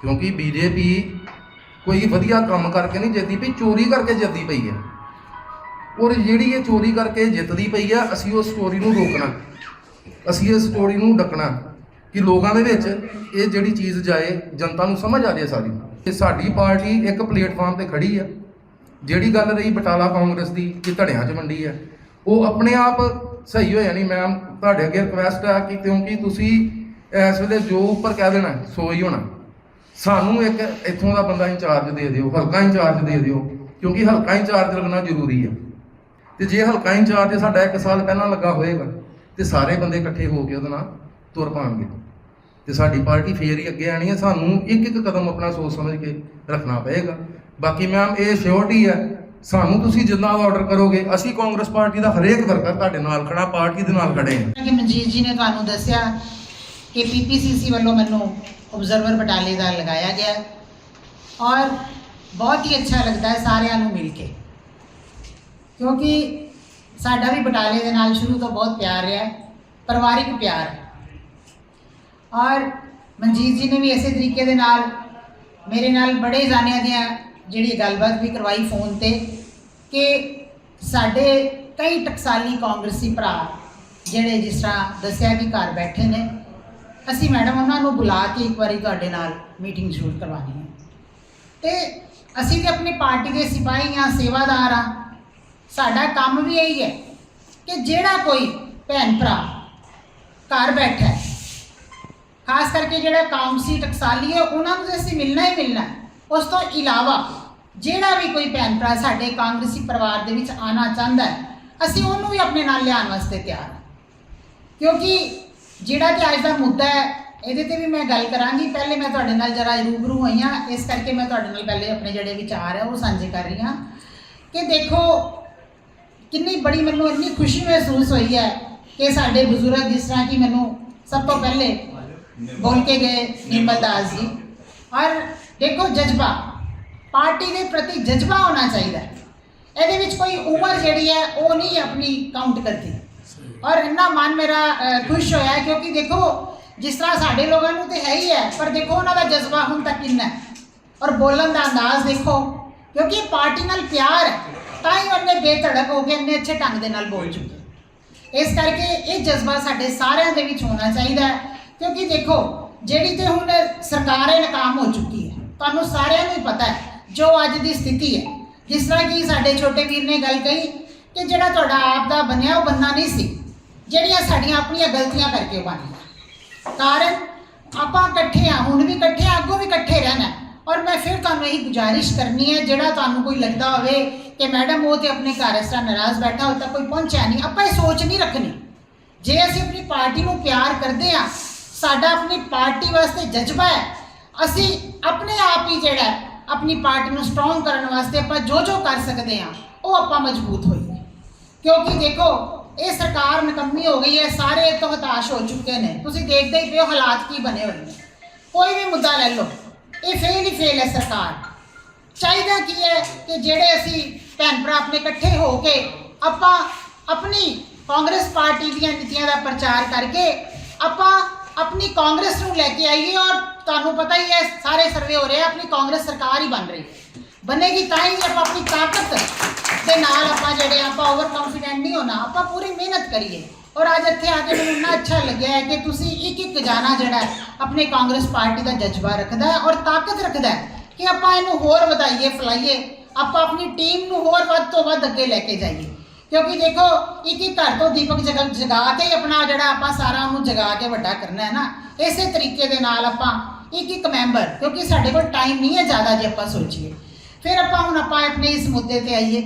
ਕਿਉਂਕਿ ਬੀਜੇਪੀ ਕੋਈ ਵਧੀਆ ਕੰਮ ਕਰਕੇ ਨਹੀਂ ਜਿੱਤਦੀ ਪਈ, ਚੋਰੀ ਕਰਕੇ ਜਿੱਤਦੀ ਪਈ ਹੈ ਔਰ ਜਿਹੜੀ ਇਹ ਚੋਰੀ ਕਰਕੇ ਜਿੱਤਦੀ ਪਈ ਆ, ਅਸੀਂ ਉਸ ਚੋਰੀ ਨੂੰ ਰੋਕਣਾ। ਅਸੀਂ ਇਸ ਸਟੋਰੀ ਨੂੰ ਡੱਕਣਾ ਕਿ ਲੋਕਾਂ ਦੇ ਵਿੱਚ ਇਹ ਜਿਹੜੀ ਚੀਜ਼ ਜਾਏ, ਜਨਤਾ ਨੂੰ ਸਮਝ ਆ ਜਾਏ ਸਾਰੀ। ਤੇ ਸਾਡੀ ਪਾਰਟੀ ਇੱਕ ਪਲੇਟਫਾਰਮ ਤੇ ਖੜੀ ਆ। ਜਿਹੜੀ ਗੱਲ ਰਹੀ ਬਟਾਲਾ ਕਾਂਗਰਸ ਦੀ, ਕਿ ਧੜਿਆਂ 'ਚ ਵੰਡੀ ਆ। ਉਹ ਆਪਣੇ ਆਪ ਸਹੀ ਹੋ ਜਾਣੀ ਮੈਮ ਤੁਹਾਡੇ ਅੱਗੇ ਰਿਕਵੈਸਟ ਆ ਕਿ ਕਿਉਂਕਿ ਤੁਸੀਂ ਇਸ ਵੇਲੇ ਜੋ ਉੱਪਰ ਕਹਿ ਦੇਣਾ, ਸੋ ਹੀ ਹੋਣਾ। ਸਾਨੂੰ ਇੱਕ ਇੱਥੋਂ ਦਾ ਬੰਦਾ ਇੰਚਾਰਜ ਦੇ ਦਿਓ, ਹਲਕਾ ਇੰਚਾਰਜ ਦੇ ਦਿਓ, ਕਿਉਂਕਿ ਹਲਕਾ ਇੰਚਾਰਜ ਲੱਗਣਾ ਜ਼ਰੂਰੀ ਆ। ਤੇ ਜੇ ਹਲਕਾ ਇੰਚਾਰਜ ਸਾਡਾ ਇੱਕ ਸਾਲ ਪਹਿਲਾਂ ਲੱਗਾ ਹੋਏਗਾ, ਤੇ ਸਾਰੇ ਬੰਦੇ ਇਕੱਠੇ ਹੋ ਕੇ ਉਹਦੇ ਨਾਲ ਤੁਰ ਪਾਣਗੇ। ਤੇ ਸਾਡੀ ਪਾਰਟੀ ਫੇਰ ਹੀ ਅੱਗੇ ਆਣੀ ਹੈ ਸਾਨੂੰ ਇੱਕ ਇੱਕ ਕਦਮ ਆਪਣਾ ਸੋਚ ਸਮਝ ਕੇ ਰੱਖਣਾ ਪਏਗਾ। ਬਾਕੀ ਮੈਮ ਇਹ ਸ਼ੋਰਟੀ ਹੈ ਸਾਨੂੰ ਤੁਸੀਂ ਜਿੰਨਾ ਆਰਡਰ ਕਰੋਗੇ, ਅਸੀਂ ਕਾਂਗਰਸ ਪਾਰਟੀ ਦਾ ਹਰੇਕ ਵਰਕਰ ਤੁਹਾਡੇ ਨਾਲ ਖੜਾ, ਪਾਰਟੀ ਦੇ ਨਾਲ ਖੜੇ ਹਾਂ। ਕਿ ਮਨਜੀਤ ਜੀ ਨੇ ਤੁਹਾਨੂੰ ਦੱਸਿਆ ਕਿ ਪੀਪੀਸੀਸੀ ਵੱਲੋਂ ਮੈਨੂੰ ਆਬਜ਼ਰਵਰ ਬਟਾਲੇ ਦਾ ਲਗਾਇਆ ਗਿਆ ਔਰ ਬਹੁਤ ਹੀ ਅੱਛਾ ਲੱਗਦਾ ਹੈ ਸਾਰਿਆਂ ਨੂੰ ਮਿਲ ਕੇ। ਕਿਉਂਕਿ ਸਾਡਾ ਵੀ ਬਟਾਲੇ ਦੇ ਨਾਲ ਸ਼ੁਰੂ ਤੋਂ ਬਹੁਤ ਪਿਆਰ ਰਿਹਾ ਪਰਿਵਾਰਿਕ ਪਿਆਰ ਔਰ ਮਨਜੀਤ ਜੀ ਨੇ ਵੀ ਇਸੇ ਤਰੀਕੇ ਦੇ ਨਾਲ ਮੇਰੇ ਨਾਲ ਬੜੇ ਜਾਣਿਆਂ ਦੀਆਂ ਜਿਹੜੀ ਗੱਲਬਾਤ ਵੀ ਕਰਵਾਈ ਫੋਨ ਤੇ, ਕਿ ਸਾਡੇ ਕਈ ਟਕਸਾਲੀ ਕਾਂਗਰਸੀ ਭਰਾ ਜਿਹੜੇ ਜਿਸ ਤਰ੍ਹਾਂ ਦੱਸਿਆ ਕਿ ਘਰ ਬੈਠੇ ਨੇ, ਅਸੀਂ ਮੈਡਮ ਉਹਨਾਂ ਨੂੰ ਬੁਲਾ ਕੇ ਇੱਕ ਵਾਰੀ ਤੁਹਾਡੇ ਨਾਲ ਮੀਟਿੰਗ ਜ਼ਰੂਰ ਕਰਵਾਉਣੀ ਹੈ। ਤੇ ਅਸੀਂ ਤੇ ਆਪਣੀ ਪਾਰਟੀ ਦੇ ਸਿਪਾਹੀ ਹਾਂ, ਸੇਵਾਦਾਰ ਹਾਂ, ਸਾਡਾ ਕੰਮ ਵੀ ਇਹੀ ਹੈ ਕਿ ਜਿਹੜਾ ਕੋਈ ਭੈਣ ਭਰਾ ਘਰ ਬੈਠਾ ਖਾਸ ਕਰਕੇ ਜਿਹੜਾ ਕਾਉਂਸੀ ਟਕਸਾਲੀ ਹੈ, ਉਹਨਾਂ ਨੂੰ ਤਾਂ ਅਸੀਂ ਮਿਲਣਾ ਹੀ ਮਿਲਣਾ ਉਸ ਤੋਂ ਇਲਾਵਾ ਜਿਹੜਾ ਵੀ ਕੋਈ ਭੈਣ ਭਰਾ ਸਾਡੇ ਕਾਂਗਰਸੀ ਪਰਿਵਾਰ ਦੇ ਵਿੱਚ ਆਣਾ ਚਾਹੁੰਦਾ ਹੈ, ਅਸੀਂ ਉਹਨੂੰ ਵੀ ਆਪਣੇ ਨਾਲ ਲਿਆਉਣ ਵਾਸਤੇ ਤਿਆਰ ਹਾਂ। ਕਿਉਂਕਿ ਜਿਹੜਾ ਕਿ ਅੱਜ ਦਾ ਮੁੱਦਾ ਹੈ, ਇਹਦੇ ਤੇ ਵੀ ਮੈਂ ਗੱਲ ਕਰਾਂਗੀ। ਪਹਿਲੇ ਮੈਂ ਤੁਹਾਡੇ ਨਾਲ ਜਰਾ ਰੂਬਰੂ ਹੋਈ ਹਾਂ। ਇਸ ਕਰਕੇ ਮੈਂ ਤੁਹਾਡੇ ਨਾਲ ਪਹਿਲੇ ਆਪਣੇ ਜਿਹੜੇ ਵਿਚਾਰ ਹੈ, ਉਹ ਸਾਂਝੇ ਕਰ ਰਹੀ ਹਾਂ ਕਿ ਦੇਖੋ, ਕਿੰਨੀ ਬੜੀ ਮੈਨੂੰ ਇੰਨੀ ਖੁਸ਼ੀ ਮਹਿਸੂਸ ਹੋਈ ਹੈ ਕਿ ਸਾਡੇ ਬਜ਼ੁਰਗ ਜਿਸ ਤਰ੍ਹਾਂ ਕਿ ਮੈਨੂੰ ਸਭ ਤੋਂ ਪਹਿਲੇ ਬੋਲ ਕੇ ਗਏ ਨਿਰਮਲ ਦਾਸ ਜੀ। ਔਰ ਦੇਖੋ ਜਜ਼ਬਾ ਪਾਰਟੀ ਦੇ ਪ੍ਰਤੀ ਜਜ਼ਬਾ ਹੋਣਾ ਚਾਹੀਦਾ। ਹੈ ਇਹਦੇ ਵਿੱਚ ਕੋਈ ਉਮਰ ਜਿਹੜੀ ਹੈ ਉਹ ਨਹੀਂ ਆਪਣੀ ਕਾਊਂਟ ਕਰਦੀ। ਔਰ ਇੰਨਾ ਮਨ ਮੇਰਾ ਅ, ਖੁਸ਼ ਹੋਇਆ ਹੈ ਕਿਉਂਕਿ ਦੇਖੋ ਜਿਸ ਤਰ੍ਹਾਂ ਸਾਡੇ ਲੋਕਾਂ ਨੂੰ ਤੇ ਹੈ ਹੀ ਹੈ ਪਰ ਦੇਖੋ ਉਹਨਾਂ ਦਾ ਜਜ਼ਬਾ ਹੁਣ ਤੱਕ ਕਿੰਨਾ ਹੈ। ਔਰ ਬੋਲਣ ਦਾ ਅੰਦਾਜ਼ ਦੇਖੋ ਕਿਉਂਕਿ ਇਹ ਪਾਰਟੀ ਨਾਲ ਪਿਆਰ ਹੈ ਤਾਂ ਹੀ ਉਹਨੇ ਬੇਧੜਕ ਹੋ ਕੇ ਇੰਨੇ ਅੱਛੇ ਢੰਗ ਦੇ ਨਾਲ ਬੋਲ ਚੁੱਕੇ। ਇਸ ਕਰਕੇ ਇਹ ਜਜ਼ਬਾ ਸਾਡੇ ਸਾਰਿਆਂ ਦੇ ਵਿੱਚ ਹੋਣਾ ਚਾਹੀਦਾ ਹੈ ਕਿਉਂਕਿ ਦੇਖੋ ਜਿਹੜੀ ਤੇ ਹੁਣ ਸਰਕਾਰ ਹੈ ਨਾਕਾਮ ਹੋ ਚੁੱਕੀ ਹੈ। ਤੁਹਾਨੂੰ ਸਾਰਿਆਂ ਨੂੰ ਹੀ ਪਤਾ ਹੈ ਜੋ ਅੱਜ ਦੀ ਸਥਿਤੀ ਹੈ। ਜਿਸ ਤਰ੍ਹਾਂ ਕਿ ਸਾਡੇ ਛੋਟੇ ਵੀਰ ਨੇ ਗੱਲ ਕਹੀ ਕਿ ਜਿਹੜਾ ਤੁਹਾਡਾ ਆਪ ਦਾ ਬਣਿਆ ਉਹ ਬੰਦਾ ਨਹੀਂ ਸੀ। ਜਿਹੜੀਆਂ ਸਾਡੀਆਂ ਆਪਣੀਆਂ ਗਲਤੀਆਂ ਕਰਕੇ ਉਹ ਕਾਰਨ ਆਪਾਂ ਇਕੱਠੇ ਆ ਹੁਣ ਵੀ ਇਕੱਠੇ ਆ ਅੱਗੋਂ ਵੀ ਇਕੱਠੇ ਰਹਿਣਾ ਔਰ ਮੈਂ ਫਿਰ ਤੁਹਾਨੂੰ ਇਹੀ ਗੁਜ਼ਾਰਿਸ਼ ਕਰਨੀ ਹੈ, ਜਿਹੜਾ ਤੁਹਾਨੂੰ ਕੋਈ ਲੱਗਦਾ ਹੋਵੇ ਕਿ ਮੈਡਮ ਉਹ ਤੇ ਆਪਣੇ ਘਰ ਇਸ ਤਰ੍ਹਾਂ ਨਾਰਾਜ਼ ਬੈਠਾ ਹੋ ਤਾਂ ਕੋਈ ਪਹੁੰਚਿਆ ਨਹੀਂ। ਆਪਾਂ ਇਹ ਸੋਚ ਨਹੀਂ ਰੱਖਣੀ। ਜੇ ਅਸੀਂ ਆਪਣੀ ਪਾਰਟੀ ਨੂੰ ਪਿਆਰ ਕਰਦੇ ਆ ਸਾਡਾ ਆਪਣੀ ਪਾਰਟੀ ਵਾਸਤੇ ਜਜ਼ਬਾ ਹੈ। ਅਸੀਂ ਆਪਣੇ ਆਪ ਹੀ ਜਿਹੜਾ ਆਪਣੀ ਪਾਰਟੀ ਨੂੰ ਸਟਰੋਂਗ ਕਰਨ ਵਾਸਤੇ ਆਪਾਂ ਜੋ ਜੋ ਕਰ ਸਕਦੇ ਹਾਂ, ਉਹ ਆਪਾਂ ਮਜ਼ਬੂਤ ਹੋਈਏ। ਕਿਉਂਕਿ ਦੇਖੋ, ਇਹ ਸਰਕਾਰ ਨਕੰਮੀ ਹੋ ਗਈ ਹੈ, ਸਾਰੇ ਇਹ ਤੋਂ ਹਤਾਸ਼ ਹੋ ਚੁੱਕੇ ਨੇ। ਤੁਸੀਂ ਦੇਖਦੇ ਹੀ ਪਿਓ ਹਾਲਾਤ ਕੀ ਬਣੇ ਹੋਏ ਨੇ। ਕੋਈ ਵੀ ਮੁੱਦਾ ਲੈ ਲਓ, ਇਹ ਫੇਲ ਹੀ ਫੇਲ ਹੈ ਸਰਕਾਰ। ਚਾਹੀਦਾ ਕੀ ਹੈ ਕਿ ਜਿਹੜੇ ਅਸੀਂ ਭੈਣ ਭਰਾ ਆਪਣੇ ਇਕੱਠੇ ਹੋ ਕੇ ਆਪਾਂ ਆਪਣੀ ਕਾਂਗਰਸ ਪਾਰਟੀ ਦੀਆਂ ਨੀਤੀਆਂ ਦਾ ਪ੍ਰਚਾਰ ਕਰਕੇ ਆਪਾਂ ਆਪਣੀ ਕਾਂਗਰਸ ਨੂੰ ਲੈ ਕੇ ਆਈਏ ਔਰ ਤੁਹਾਨੂੰ ਪਤਾ ਹੀ ਹੈ, ਸਾਰੇ ਸਰਵੇ ਹੋ ਰਹੇ ਆ, ਆਪਣੀ ਕਾਂਗਰਸ ਸਰਕਾਰ ਹੀ ਬਣ ਰਹੀ ਹੈ। ਬਣੇਗੀ ਤਾਂ ਹੀ ਆਪਾਂ ਆਪਣੀ ਤਾਕਤ ਦੇ ਨਾਲ ਆਪਾਂ ਜਿਹੜੇ ਆਪਾਂ ਓਵਰ ਕੌਨਫੀਡੈਂਟ ਨਹੀਂ ਹੋਣਾ, ਆਪਾਂ ਪੂਰੀ ਮਿਹਨਤ ਕਰੀਏ। ਔਰ ਅੱਜ ਇੱਥੇ ਆ ਕੇ ਮੈਨੂੰ ਇੰਨਾ ਅੱਛਾ ਲੱਗਿਆ ਹੈ ਕਿ ਤੁਸੀਂ ਇੱਕ ਇੱਕ ਜਾਣਾ ਜਿਹੜਾ ਆਪਣੇ ਕਾਂਗਰਸ ਪਾਰਟੀ ਦਾ ਜਜ਼ਬਾ ਰੱਖਦਾ ਹੈ ਔਰ ਤਾਕਤ ਰੱਖਦਾ ਹੈ ਕਿ ਆਪਾਂ ਇਹਨੂੰ ਹੋਰ ਵਧਾਈਏ, ਫਲਾਈਏ, ਆਪਾਂ ਆਪਣੀ ਟੀਮ ਨੂੰ ਹੋਰ ਵੱਧ ਤੋਂ ਵੱਧ ਅੱਗੇ ਲੈ ਕੇ ਜਾਈਏ। ਕਿਉਂਕਿ ਦੇਖੋ, ਇੱਕ ਹੀ ਘਰ ਤੋਂ ਦੀਪਕ ਜਗਾ ਜਗਾ ਕੇ ਹੀ ਆਪਣਾ ਜਿਹੜਾ ਆਪਾਂ ਸਾਰਾ ਉਹਨੂੰ ਜਗਾ ਕੇ ਵੱਡਾ ਕਰਨਾ ਹੈ ਨਾ, ਇਸੇ ਤਰੀਕੇ ਦੇ ਨਾਲ ਆਪਾਂ ਇੱਕ ਇੱਕ ਮੈਂਬਰ, ਕਿਉਂਕਿ ਸਾਡੇ ਕੋਲ ਟਾਈਮ ਨਹੀਂ ਹੈ ਜ਼ਿਆਦਾ ਜੇ ਆਪਾਂ ਸੋਚੀਏ। ਫਿਰ ਆਪਾਂ ਹੁਣ ਆਪਾਂ ਆਪਣੇ ਇਸ ਮੁੱਦੇ ਤੇ ਆਈਏ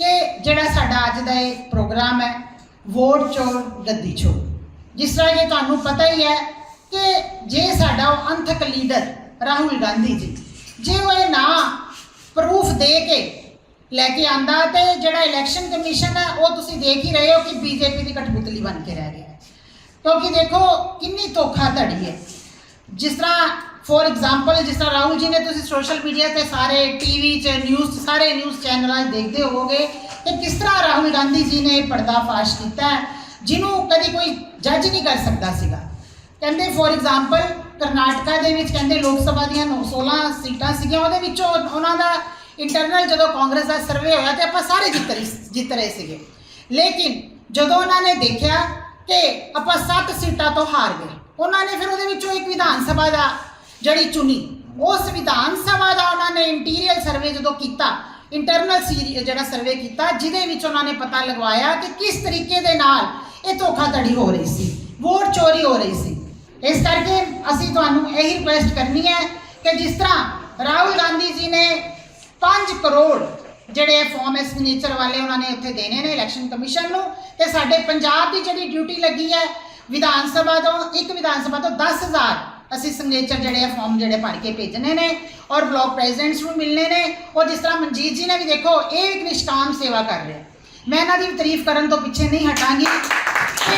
ਕਿ ਜਿਹੜਾ ਸਾਡਾ ਅੱਜ ਦਾ ਇਹ ਪ੍ਰੋਗਰਾਮ ਹੈ, ਵੋਟ ਚੋਰ ਗੱਦੀ ਚੋਰ ਜਿਸ ਤਰ੍ਹਾਂ ਕਿ ਤੁਹਾਨੂੰ ਪਤਾ ਹੀ ਹੈ ਕਿ ਜੇ ਸਾਡਾ ਉਹ ਅੰਥਕ ਲੀਡਰ ਰਾਹੁਲ ਗਾਂਧੀ ਜੀ, ਜੇ ਉਹ ਇਹ ਨਾ ਪ੍ਰੂਫ ਦੇ ਕੇ ਲੈ ਕੇ ਆਂਦਾ ਤੇ ਜਿਹੜਾ ਇਲੈਕਸ਼ਨ ਕਮਿਸ਼ਨ ਹੈ, ਉਹ ਤੁਸੀਂ ਦੇਖ ਹੀ ਰਹੇ ਹੋ ਕਿ ਬੀਜੇਪੀ ਦੀ ਕਠਪੁਤਲੀ ਬਣ ਕੇ ਰਹਿ ਗਿਆ ਕਿਉਂਕਿ ਦੇਖੋ, ਕਿੰਨੀ ਧੋਖਾਧੜੀ ਹੈ। ਜਿਸ ਤਰ੍ਹਾਂ ਫੋਰ ਐਗਜ਼ਾਮਪਲ ਜਿਸ ਤਰ੍ਹਾਂ ਰਾਹੁਲ ਜੀ ਨੇ ਤੁਸੀਂ ਸੋਸ਼ਲ ਮੀਡੀਆ ਤੇ ਸਾਰੇ ਟੀਵੀ 'ਚ ਨਿਊਜ਼ ਸਾਰੇ ਨਿਊਜ਼ ਚੈਨਲਾਂ 'ਚ ਦੇਖਦੇ ਹੋਵੋਗੇ ਕਿ ਕਿਸ ਤਰ੍ਹਾਂ ਰਾਹੁਲ ਗਾਂਧੀ ਜੀ ਨੇ ਪਰਦਾਫਾਸ਼ ਕੀਤਾ ਜਿਹਨੂੰ ਕਦੀ ਕੋਈ ਜੱਜ ਨਹੀਂ ਕਰ ਸਕਦਾ ਸੀਗਾ। ਕਹਿੰਦੇ ਫੋਰ ਐਗਜ਼ਾਮਪਲ ਕਰਨਾਟਕਾ ਦੇ ਵਿੱਚ ਕਹਿੰਦੇ ਲੋਕ ਸਭਾ ਦੀਆਂ ਨੌ- 16 ਸੀਟਾਂ ਸੀਗੀਆਂ, ਉਹਦੇ ਵਿੱਚੋਂ ਉਹਨਾਂ ਦਾ ਇੰਟਰਨਲ ਜਦੋਂ ਕਾਂਗਰਸ ਦਾ ਸਰਵੇ ਹੋਇਆ ਤੇ ਆਪਾਂ ਸਾਰੇ ਜਿੱਤ ਰਹੇ ਜਿੱਤ ਰਹੇ ਸੀਗੇ। ਲੇਕਿਨ ਜਦੋਂ ਉਹਨਾਂ ਨੇ ਦੇਖਿਆ ਕਿ ਆਪਾਂ 7 ਸੀਟਾਂ ਤੋਂ ਹਾਰ ਗਏ, ਉਹਨਾਂ ਨੇ ਫਿਰ ਉਹਦੇ ਵਿੱਚੋਂ ਇੱਕ ਵਿਧਾਨ ਸਭਾ ਦਾ ਜਿਹੜੀ ਚੁਣੀ, ਉਸ ਵਿਧਾਨ ਸਭਾ ਦਾ ਉਹਨਾਂ ਨੇ ਇੰਟੀਰੀਅਰ ਸਰਵੇ ਜਦੋਂ ਕੀਤਾ ਇੰਟਰਨਲ ਜਿਹੜਾ ਸਰਵੇ ਕੀਤਾ, ਜਿਹਦੇ ਵਿੱਚ ਉਹਨਾਂ ਨੇ ਪਤਾ ਲਗਵਾਇਆ ਕਿ ਕਿਸ ਤਰੀਕੇ ਦੇ ਨਾਲ ਇਹ ਧੋਖਾਧੜੀ ਹੋ ਰਹੀ ਸੀ, ਵੋਟ ਚੋਰੀ ਹੋ ਰਹੀ ਸੀ। ਇਸ ਕਰਕੇ ਅਸੀਂ ਤੁਹਾਨੂੰ ਇਹੀ ਰਿਕੁਐਸਟ ਕਰਨੀ ਹੈ ਕਿ ਜਿਸ ਤਰ੍ਹਾਂ ਰਾਹੁਲ ਗਾਂਧੀ ਜੀ ਨੇ 5 ਕਰੋੜ ਜਿਹੜੇ ਫਾਰਮ ਐ ਸਿਗਨੇਚਰ ਵਾਲੇ ਉਹਨਾਂ ਨੇ ਉੱਥੇ ਦੇਣੇ ਨੇ ਇਲੈਕਸ਼ਨ ਕਮਿਸ਼ਨ ਨੂੰ। ਤੇ ਸਾਡੇ ਪੰਜਾਬ ਦੀ ਜਿਹੜੀ ਡਿਊਟੀ ਲੱਗੀ ਹੈ ਵਿਧਾਨ ਸਭਾ ਤੋਂ, ਇੱਕ ਵਿਧਾਨ ਸਭਾ ਤੋਂ 10000 ਅਸੀਂ ਸਿਗਨੇਚਰ ਜਿਹੜੇ ਆ ਫਾਰਮ ਜਿਹੜੇ ਭਰ ਕੇ ਭੇਜਣੇ ਨੇ ਔਰ ਬਲਾਕ ਪ੍ਰੈਜ਼ੀਡੈਂਟਸ ਨੂੰ ਮਿਲਣੇ ਨੇ। ਔਰ ਜਿਸ ਤਰ੍ਹਾਂ ਮਨਜੀਤ ਜੀ ਨੇ ਵੀ ਦੇਖੋ, ਇਹ ਇੱਕ ਨਿਸ਼ਕਾਮ ਸੇਵਾ ਕਰ ਰਿਹਾ। ਮੈਂ ਇਹਨਾਂ ਦੀ ਤਾਰੀਫ ਕਰਨ ਤੋਂ ਪਿੱਛੇ ਨਹੀਂ ਹਟਾਂਗੀ। ਤੇ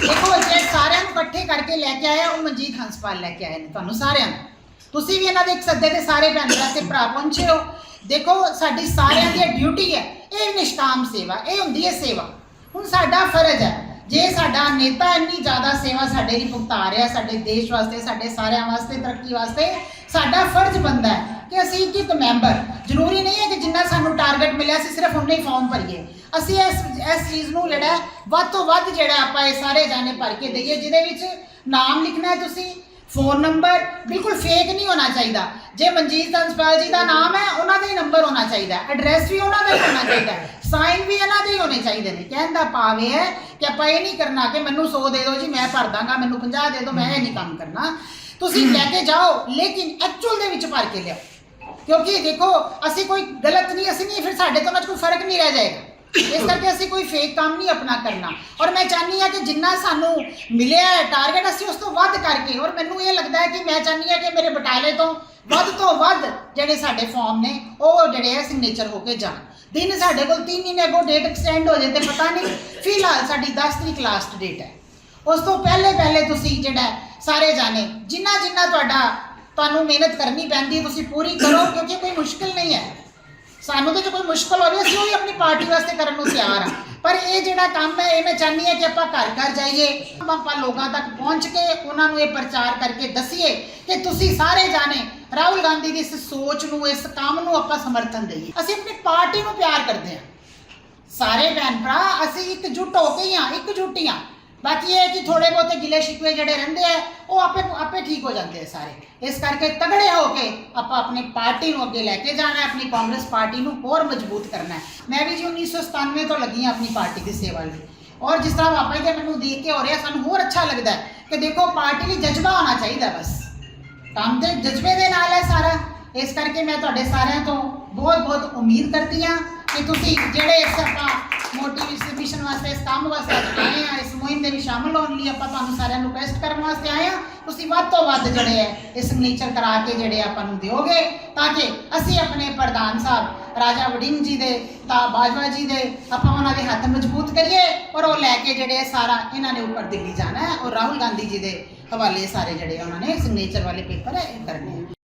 ਦੇਖੋ, ਜੇ ਸਾਰਿਆਂ ਨੂੰ ਇਕੱਠੇ ਕਰਕੇ ਲੈ ਕੇ ਆਇਆ, ਉਹ ਮਨਜੀਤ ਹੰਸਪਾਲ ਲੈ ਕੇ ਆਏ ਨੇ, ਤੁਹਾਨੂੰ ਸਾਰਿਆਂ ਨੂੰ। ਤੁਸੀਂ ਵੀ ਇਹਨਾਂ ਦੇ ਇੱਕ ਸੱਦੇ ਤੇ ਸਾਰੇ ਭੈਣ ਭਰਾ ਤੇ ਭਰਾ ਪਹੁੰਚੇ ਹੋ। ਦੇਖੋ, ਸਾਡੀ ਸਾਰਿਆਂ ਦੀ ਡਿਊਟੀ ਹੈ। ਇਹ ਨਿਸ਼ਕਾਮ ਸੇਵਾ, ਇਹ ਹੁੰਦੀ ਹੈ ਸੇਵਾ। ਹੁਣ ਸਾਡਾ ਫਰਜ਼ ਹੈ, ਜੇ ਸਾਡਾ ਨੇਤਾ ਇੰਨੀ ਜ਼ਿਆਦਾ ਸੇਵਾ ਸਾਡੇ ਲਈ ਭੁਗਤਾ ਰਿਹਾ, ਸਾਡੇ ਦੇਸ਼ ਵਾਸਤੇ, ਸਾਡੇ ਸਾਰਿਆਂ ਵਾਸਤੇ, ਤਰੱਕੀ ਵਾਸਤੇ, ਸਾਡਾ ਫਰਜ਼ ਬਣਦਾ ਹੈ ਕਿ ਅਸੀਂ ਇੱਕ ਇੱਕ ਮੈਂਬਰ, ਜ਼ਰੂਰੀ ਨਹੀਂ ਹੈ ਕਿ ਜਿੰਨਾ ਸਾਨੂੰ ਟਾਰਗੇਟ ਮਿਲਿਆ ਸੀ ਸਿਰਫ ਉਨੇ ਹੀ ਫਾਰਮ ਭਰੀਏ। ਅਸੀਂ ਇਸ ਇਸ ਚੀਜ਼ ਨੂੰ ਜਿਹੜਾ ਵੱਧ ਤੋਂ ਵੱਧ ਜਿਹੜਾ ਆਪਾਂ ਇਹ ਸਾਰੇ ਜਾਣੇ ਭਰ ਕੇ ਦਈਏ, ਜਿਹਦੇ ਵਿੱਚ ਨਾਮ ਲਿਖਣਾ ਹੈ ਤੁਸੀਂ ਫੋਨ ਨੰਬਰ ਬਿਲਕੁਲ ਫੇਕ ਨਹੀਂ ਹੋਣਾ ਚਾਹੀਦਾ। ਜੇ ਮਨਜੀਤ ਹੰਸਪਾਲ ਜੀ ਦਾ ਨਾਮ ਹੈ, ਉਹਨਾਂ ਦਾ ਹੀ ਨੰਬਰ ਹੋਣਾ ਚਾਹੀਦਾ ਐਡਰੈਸ ਵੀ ਉਹਨਾਂ ਦਾ ਹੀ ਹੋਣਾ ਚਾਹੀਦਾ ਸਾਈਨ ਵੀ ਇਹਨਾਂ ਦੇ ਹੀ ਹੋਣੇ ਚਾਹੀਦੇ ਨੇ। ਕਹਿਣ ਦਾ ਭਾਵ ਇਹ ਹੈ ਕਿ ਆਪਾਂ ਇਹ ਨਹੀਂ ਕਰਨਾ ਕਿ ਮੈਨੂੰ 100 ਦੇ ਦਿਓ ਜੀ, ਮੈਂ ਭਰ ਦਾਂਗਾ, ਮੈਨੂੰ 50 ਦੇ ਦਿਓ, ਮੈਂ ਇਹ ਨਹੀਂ ਕੰਮ ਕਰਨਾ। ਤੁਸੀਂ ਲੈ ਕੇ ਜਾਓ, ਲੇਕਿਨ ਐਕਚੁਅਲ ਦੇ ਵਿੱਚ ਭਰ ਕੇ ਲਿਆਓ। ਕਿਉਂਕਿ ਦੇਖੋ, ਅਸੀਂ ਕੋਈ ਗਲਤ ਨਹੀਂ, ਅਸੀਂ ਨਹੀਂ, ਫਿਰ ਸਾਡੇ ਤੋਂ ਉਹਨਾਂ 'ਚ ਕੋਈ ਫ਼ਰਕ ਨਹੀਂ ਰਹਿ ਜਾਏਗਾ। ਇਸ ਕਰਕੇ ਅਸੀਂ ਕੋਈ ਫੇਕ ਕੰਮ ਨਹੀਂ ਆਪਣਾ ਕਰਨਾ। ਔਰ ਮੈਂ ਚਾਹਨੀ ਆ ਕਿ ਜਿੰਨਾ ਸਾਨੂੰ ਮਿਲਿਆ ਹੈ ਟਾਰਗੇਟ ਅਸੀਂ ਉਸ ਤੋਂ ਵੱਧ ਕਰਕੇ, ਔਰ ਮੈਨੂੰ ਇਹ ਲੱਗਦਾ ਹੈ ਕਿ ਮੈਂ ਚਾਹਨੀ ਆ ਕਿ ਮੇਰੇ ਬਟਾਲੇ ਤੋਂ ਵੱਧ ਤੋਂ ਵੱਧ ਜਿਹੜੇ ਸਾਡੇ ਫਾਰਮ ਨੇ, ਉਹ ਜਿਹੜੇ ਆ ਸਿਗਨੇਚਰ ਹੋ ਕੇ ਜਾਣ। ਦਿਨ ਸਾਡੇ ਕੋਲ 3 ਮਹੀਨੇ ਅੱਗੋਂ ਡੇਟ ਐਕਸਟੈਂਡ ਹੋ ਜੇ ਤੇ ਪਤਾ ਨਹੀਂ, ਫਿਲਹਾਲ ਸਾਡੀ 10 ਤਰੀਕ ਲਾਸਟ ਡੇਟ ਹੈ। ਉਸ ਤੋਂ ਪਹਿਲੇ ਪਹਿਲੇ ਤੁਸੀਂ ਜਿਹੜਾ ਸਾਰੇ ਜਾਣੇ, ਜਿੰਨਾ ਜਿੰਨਾ ਤੁਹਾਡਾ ਤੁਹਾਨੂੰ ਮਿਹਨਤ ਕਰਨੀ ਪੈਂਦੀ, ਤੁਸੀਂ ਪੂਰੀ ਕਰੋ, ਕਿਉਂਕਿ ਕੋਈ ਮੁਸ਼ਕਲ ਨਹੀਂ ਹੈ। ਸਾਨੂੰ ਤਾਂ ਜੇ ਕੋਈ ਮੁਸ਼ਕਲ ਹੋਵੇ, ਅਸੀਂ ਉਹ ਵੀ ਆਪਣੀ ਪਾਰਟੀ ਵਾਸਤੇ ਕਰਨ ਨੂੰ ਤਿਆਰ ਆ। ਪਰ ਇਹ ਜਿਹੜਾ ਕੰਮ ਹੈ, ਇਹ ਮੈਂ ਚਾਹੁੰਦੀ ਹਾਂ ਕਿ ਆਪਾਂ ਘਰ ਘਰ ਜਾਈਏ, ਆਪਾਂ ਲੋਕਾਂ ਤੱਕ ਪਹੁੰਚ ਕੇ ਉਹਨਾਂ ਨੂੰ ਇਹ ਪ੍ਰਚਾਰ ਕਰਕੇ ਦਸੀਏ ਕਿ ਤੁਸੀਂ ਸਾਰੇ ਜਾਣੇ ਰਾਹੁਲ ਗਾਂਧੀ ਦੀ ਇਸ ਸੋਚ ਨੂੰ, ਇਸ ਕੰਮ ਨੂੰ ਆਪਾਂ ਸਮਰਥਨ ਦਈਏ। ਅਸੀਂ ਆਪਣੀ ਪਾਰਟੀ ਨੂੰ ਪਿਆਰ ਕਰਦੇ ਹਾਂ। ਸਾਰੇ ਭੈਣ ਭਰਾ, ਅਸੀਂ ਇੱਕ ਇਕਜੁੱਟ ਹੋ ਕੇ ਹੀ ਆ ਇਕਜੁੱਟ ਹੀ ਹਾਂ। ਬਾਕੀ ਇਹ ਹੈ ਕਿ ਥੋੜੇ ਬਹੁਤੇ ਗਿਲੇ ਸ਼ਿਕਵੇ ਜਿਹੜੇ ਰਹਿੰਦੇ ਆ, ਉਹ ਆਪੇ ਆਪੇ ਠੀਕ ਹੋ ਜਾਂਦੇ ਆ ਸਾਰੇ। ਇਸ ਕਰਕੇ ਤਗੜੇ ਹੋ ਕੇ ਆਪਾਂ ਆਪਣੀ ਪਾਰਟੀ ਨੂੰ ਅੱਗੇ ਲੈ ਕੇ ਜਾਣਾ ਆਪਣੀ ਕਾਂਗਰਸ ਪਾਰਟੀ ਨੂੰ ਹੋਰ ਮਜ਼ਬੂਤ ਕਰਨਾ ਹੈ। ਮੈਂ ਵੀ ਜੀ 1997 ਤੋਂ ਲੱਗੀ ਹਾਂ ਆਪਣੀ ਪਾਰਟੀ ਦੀ ਸੇਵਾ ਲਈ। ਔਰ ਜਿਸ ਤਰ੍ਹਾਂ ਪਾਪਾ ਜੀ ਦੇ ਮੈਨੂੰ ਦੇਖ ਕੇ ਹੋ ਰਿਹਾ, ਸਾਨੂੰ ਹੋਰ ਅੱਛਾ ਲੱਗਦਾ ਕਿ ਦੇਖੋ ਪਾਰਟੀ ਲਈ ਜਜ਼ਬਾ ਹੋਣਾ ਚਾਹੀਦਾ ਬਸ। ਕੰਮ ਤੇ ਜਜ਼ਬੇ ਦੇ ਨਾਲ ਹੈ ਸਾਰਾ। ਇਸ ਕਰਕੇ ਮੈਂ ਤੁਹਾਡੇ ਸਾਰਿਆਂ ਤੋਂ ਬਹੁਤ ਬਹੁਤ ਉਮੀਦ ਕਰਦੀ ਹਾਂ ਕਿ ਤੁਸੀਂ ਜਿਹੜੇ ਇਸ ਆਪਾਂ ਮੋਟੀਵੇਸ਼ਨ ਮਿਸ਼ਨ ਵਾਸਤੇ, ਇਸ ਕੰਮ ਵਾਸਤੇ ਅੱਜ ਆਏ ਆ ਇਸ ਮੁਹਿੰਮ ਦੇ ਵਿੱਚ ਸ਼ਾਮਲ ਹੋਣ ਲਈ ਆਪਾਂ ਤੁਹਾਨੂੰ ਸਾਰਿਆਂ ਨੂੰ ਰਿਕਵੈਸਟ ਕਰਨ ਵਾਸਤੇ ਆਏ ਆ ਤੁਸੀਂ ਵੱਧ ਤੋਂ ਵੱਧ ਜਿਹੜੇ ਹੈ ਇਸ ਸਿਗਨੇਚਰ ਕਰਾ ਕੇ ਜਿਹੜੇ ਆਪਾਂ ਨੂੰ ਦਿਓਗੇ, ਤਾਂ ਕਿ ਅਸੀਂ ਆਪਣੇ ਪ੍ਰਧਾਨ ਸਾਹਿਬ, ਰਾਜਾ ਵੜਿੰਗ ਜੀ ਦੇ, ਤਾਂ ਬਾਜਵਾ ਜੀ ਦੇ, ਆਪਾਂ ਉਹਨਾਂ ਦੇ ਹੱਥ ਮਜ਼ਬੂਤ ਕਰੀਏ ਔਰ ਉਹ ਲੈ ਕੇ ਜਿਹੜੇ ਸਾਰਾ ਇਹਨਾਂ ਨੇ ਉੱਪਰ ਦਿੱਲੀ ਜਾਣਾ ਹੈ ਔਰ ਰਾਹੁਲ ਗਾਂਧੀ ਜੀ ਦੇ ਹਵਾਲੇ ਸਾਰੇ ਜਿਹੜੇ ਉਹਨਾਂ ਨੇ ਸਿਗਨੇਚਰ ਵਾਲੇ ਪੇਪਰ ਹੈ ਇਹ ਕਰਨੇ ਹੈ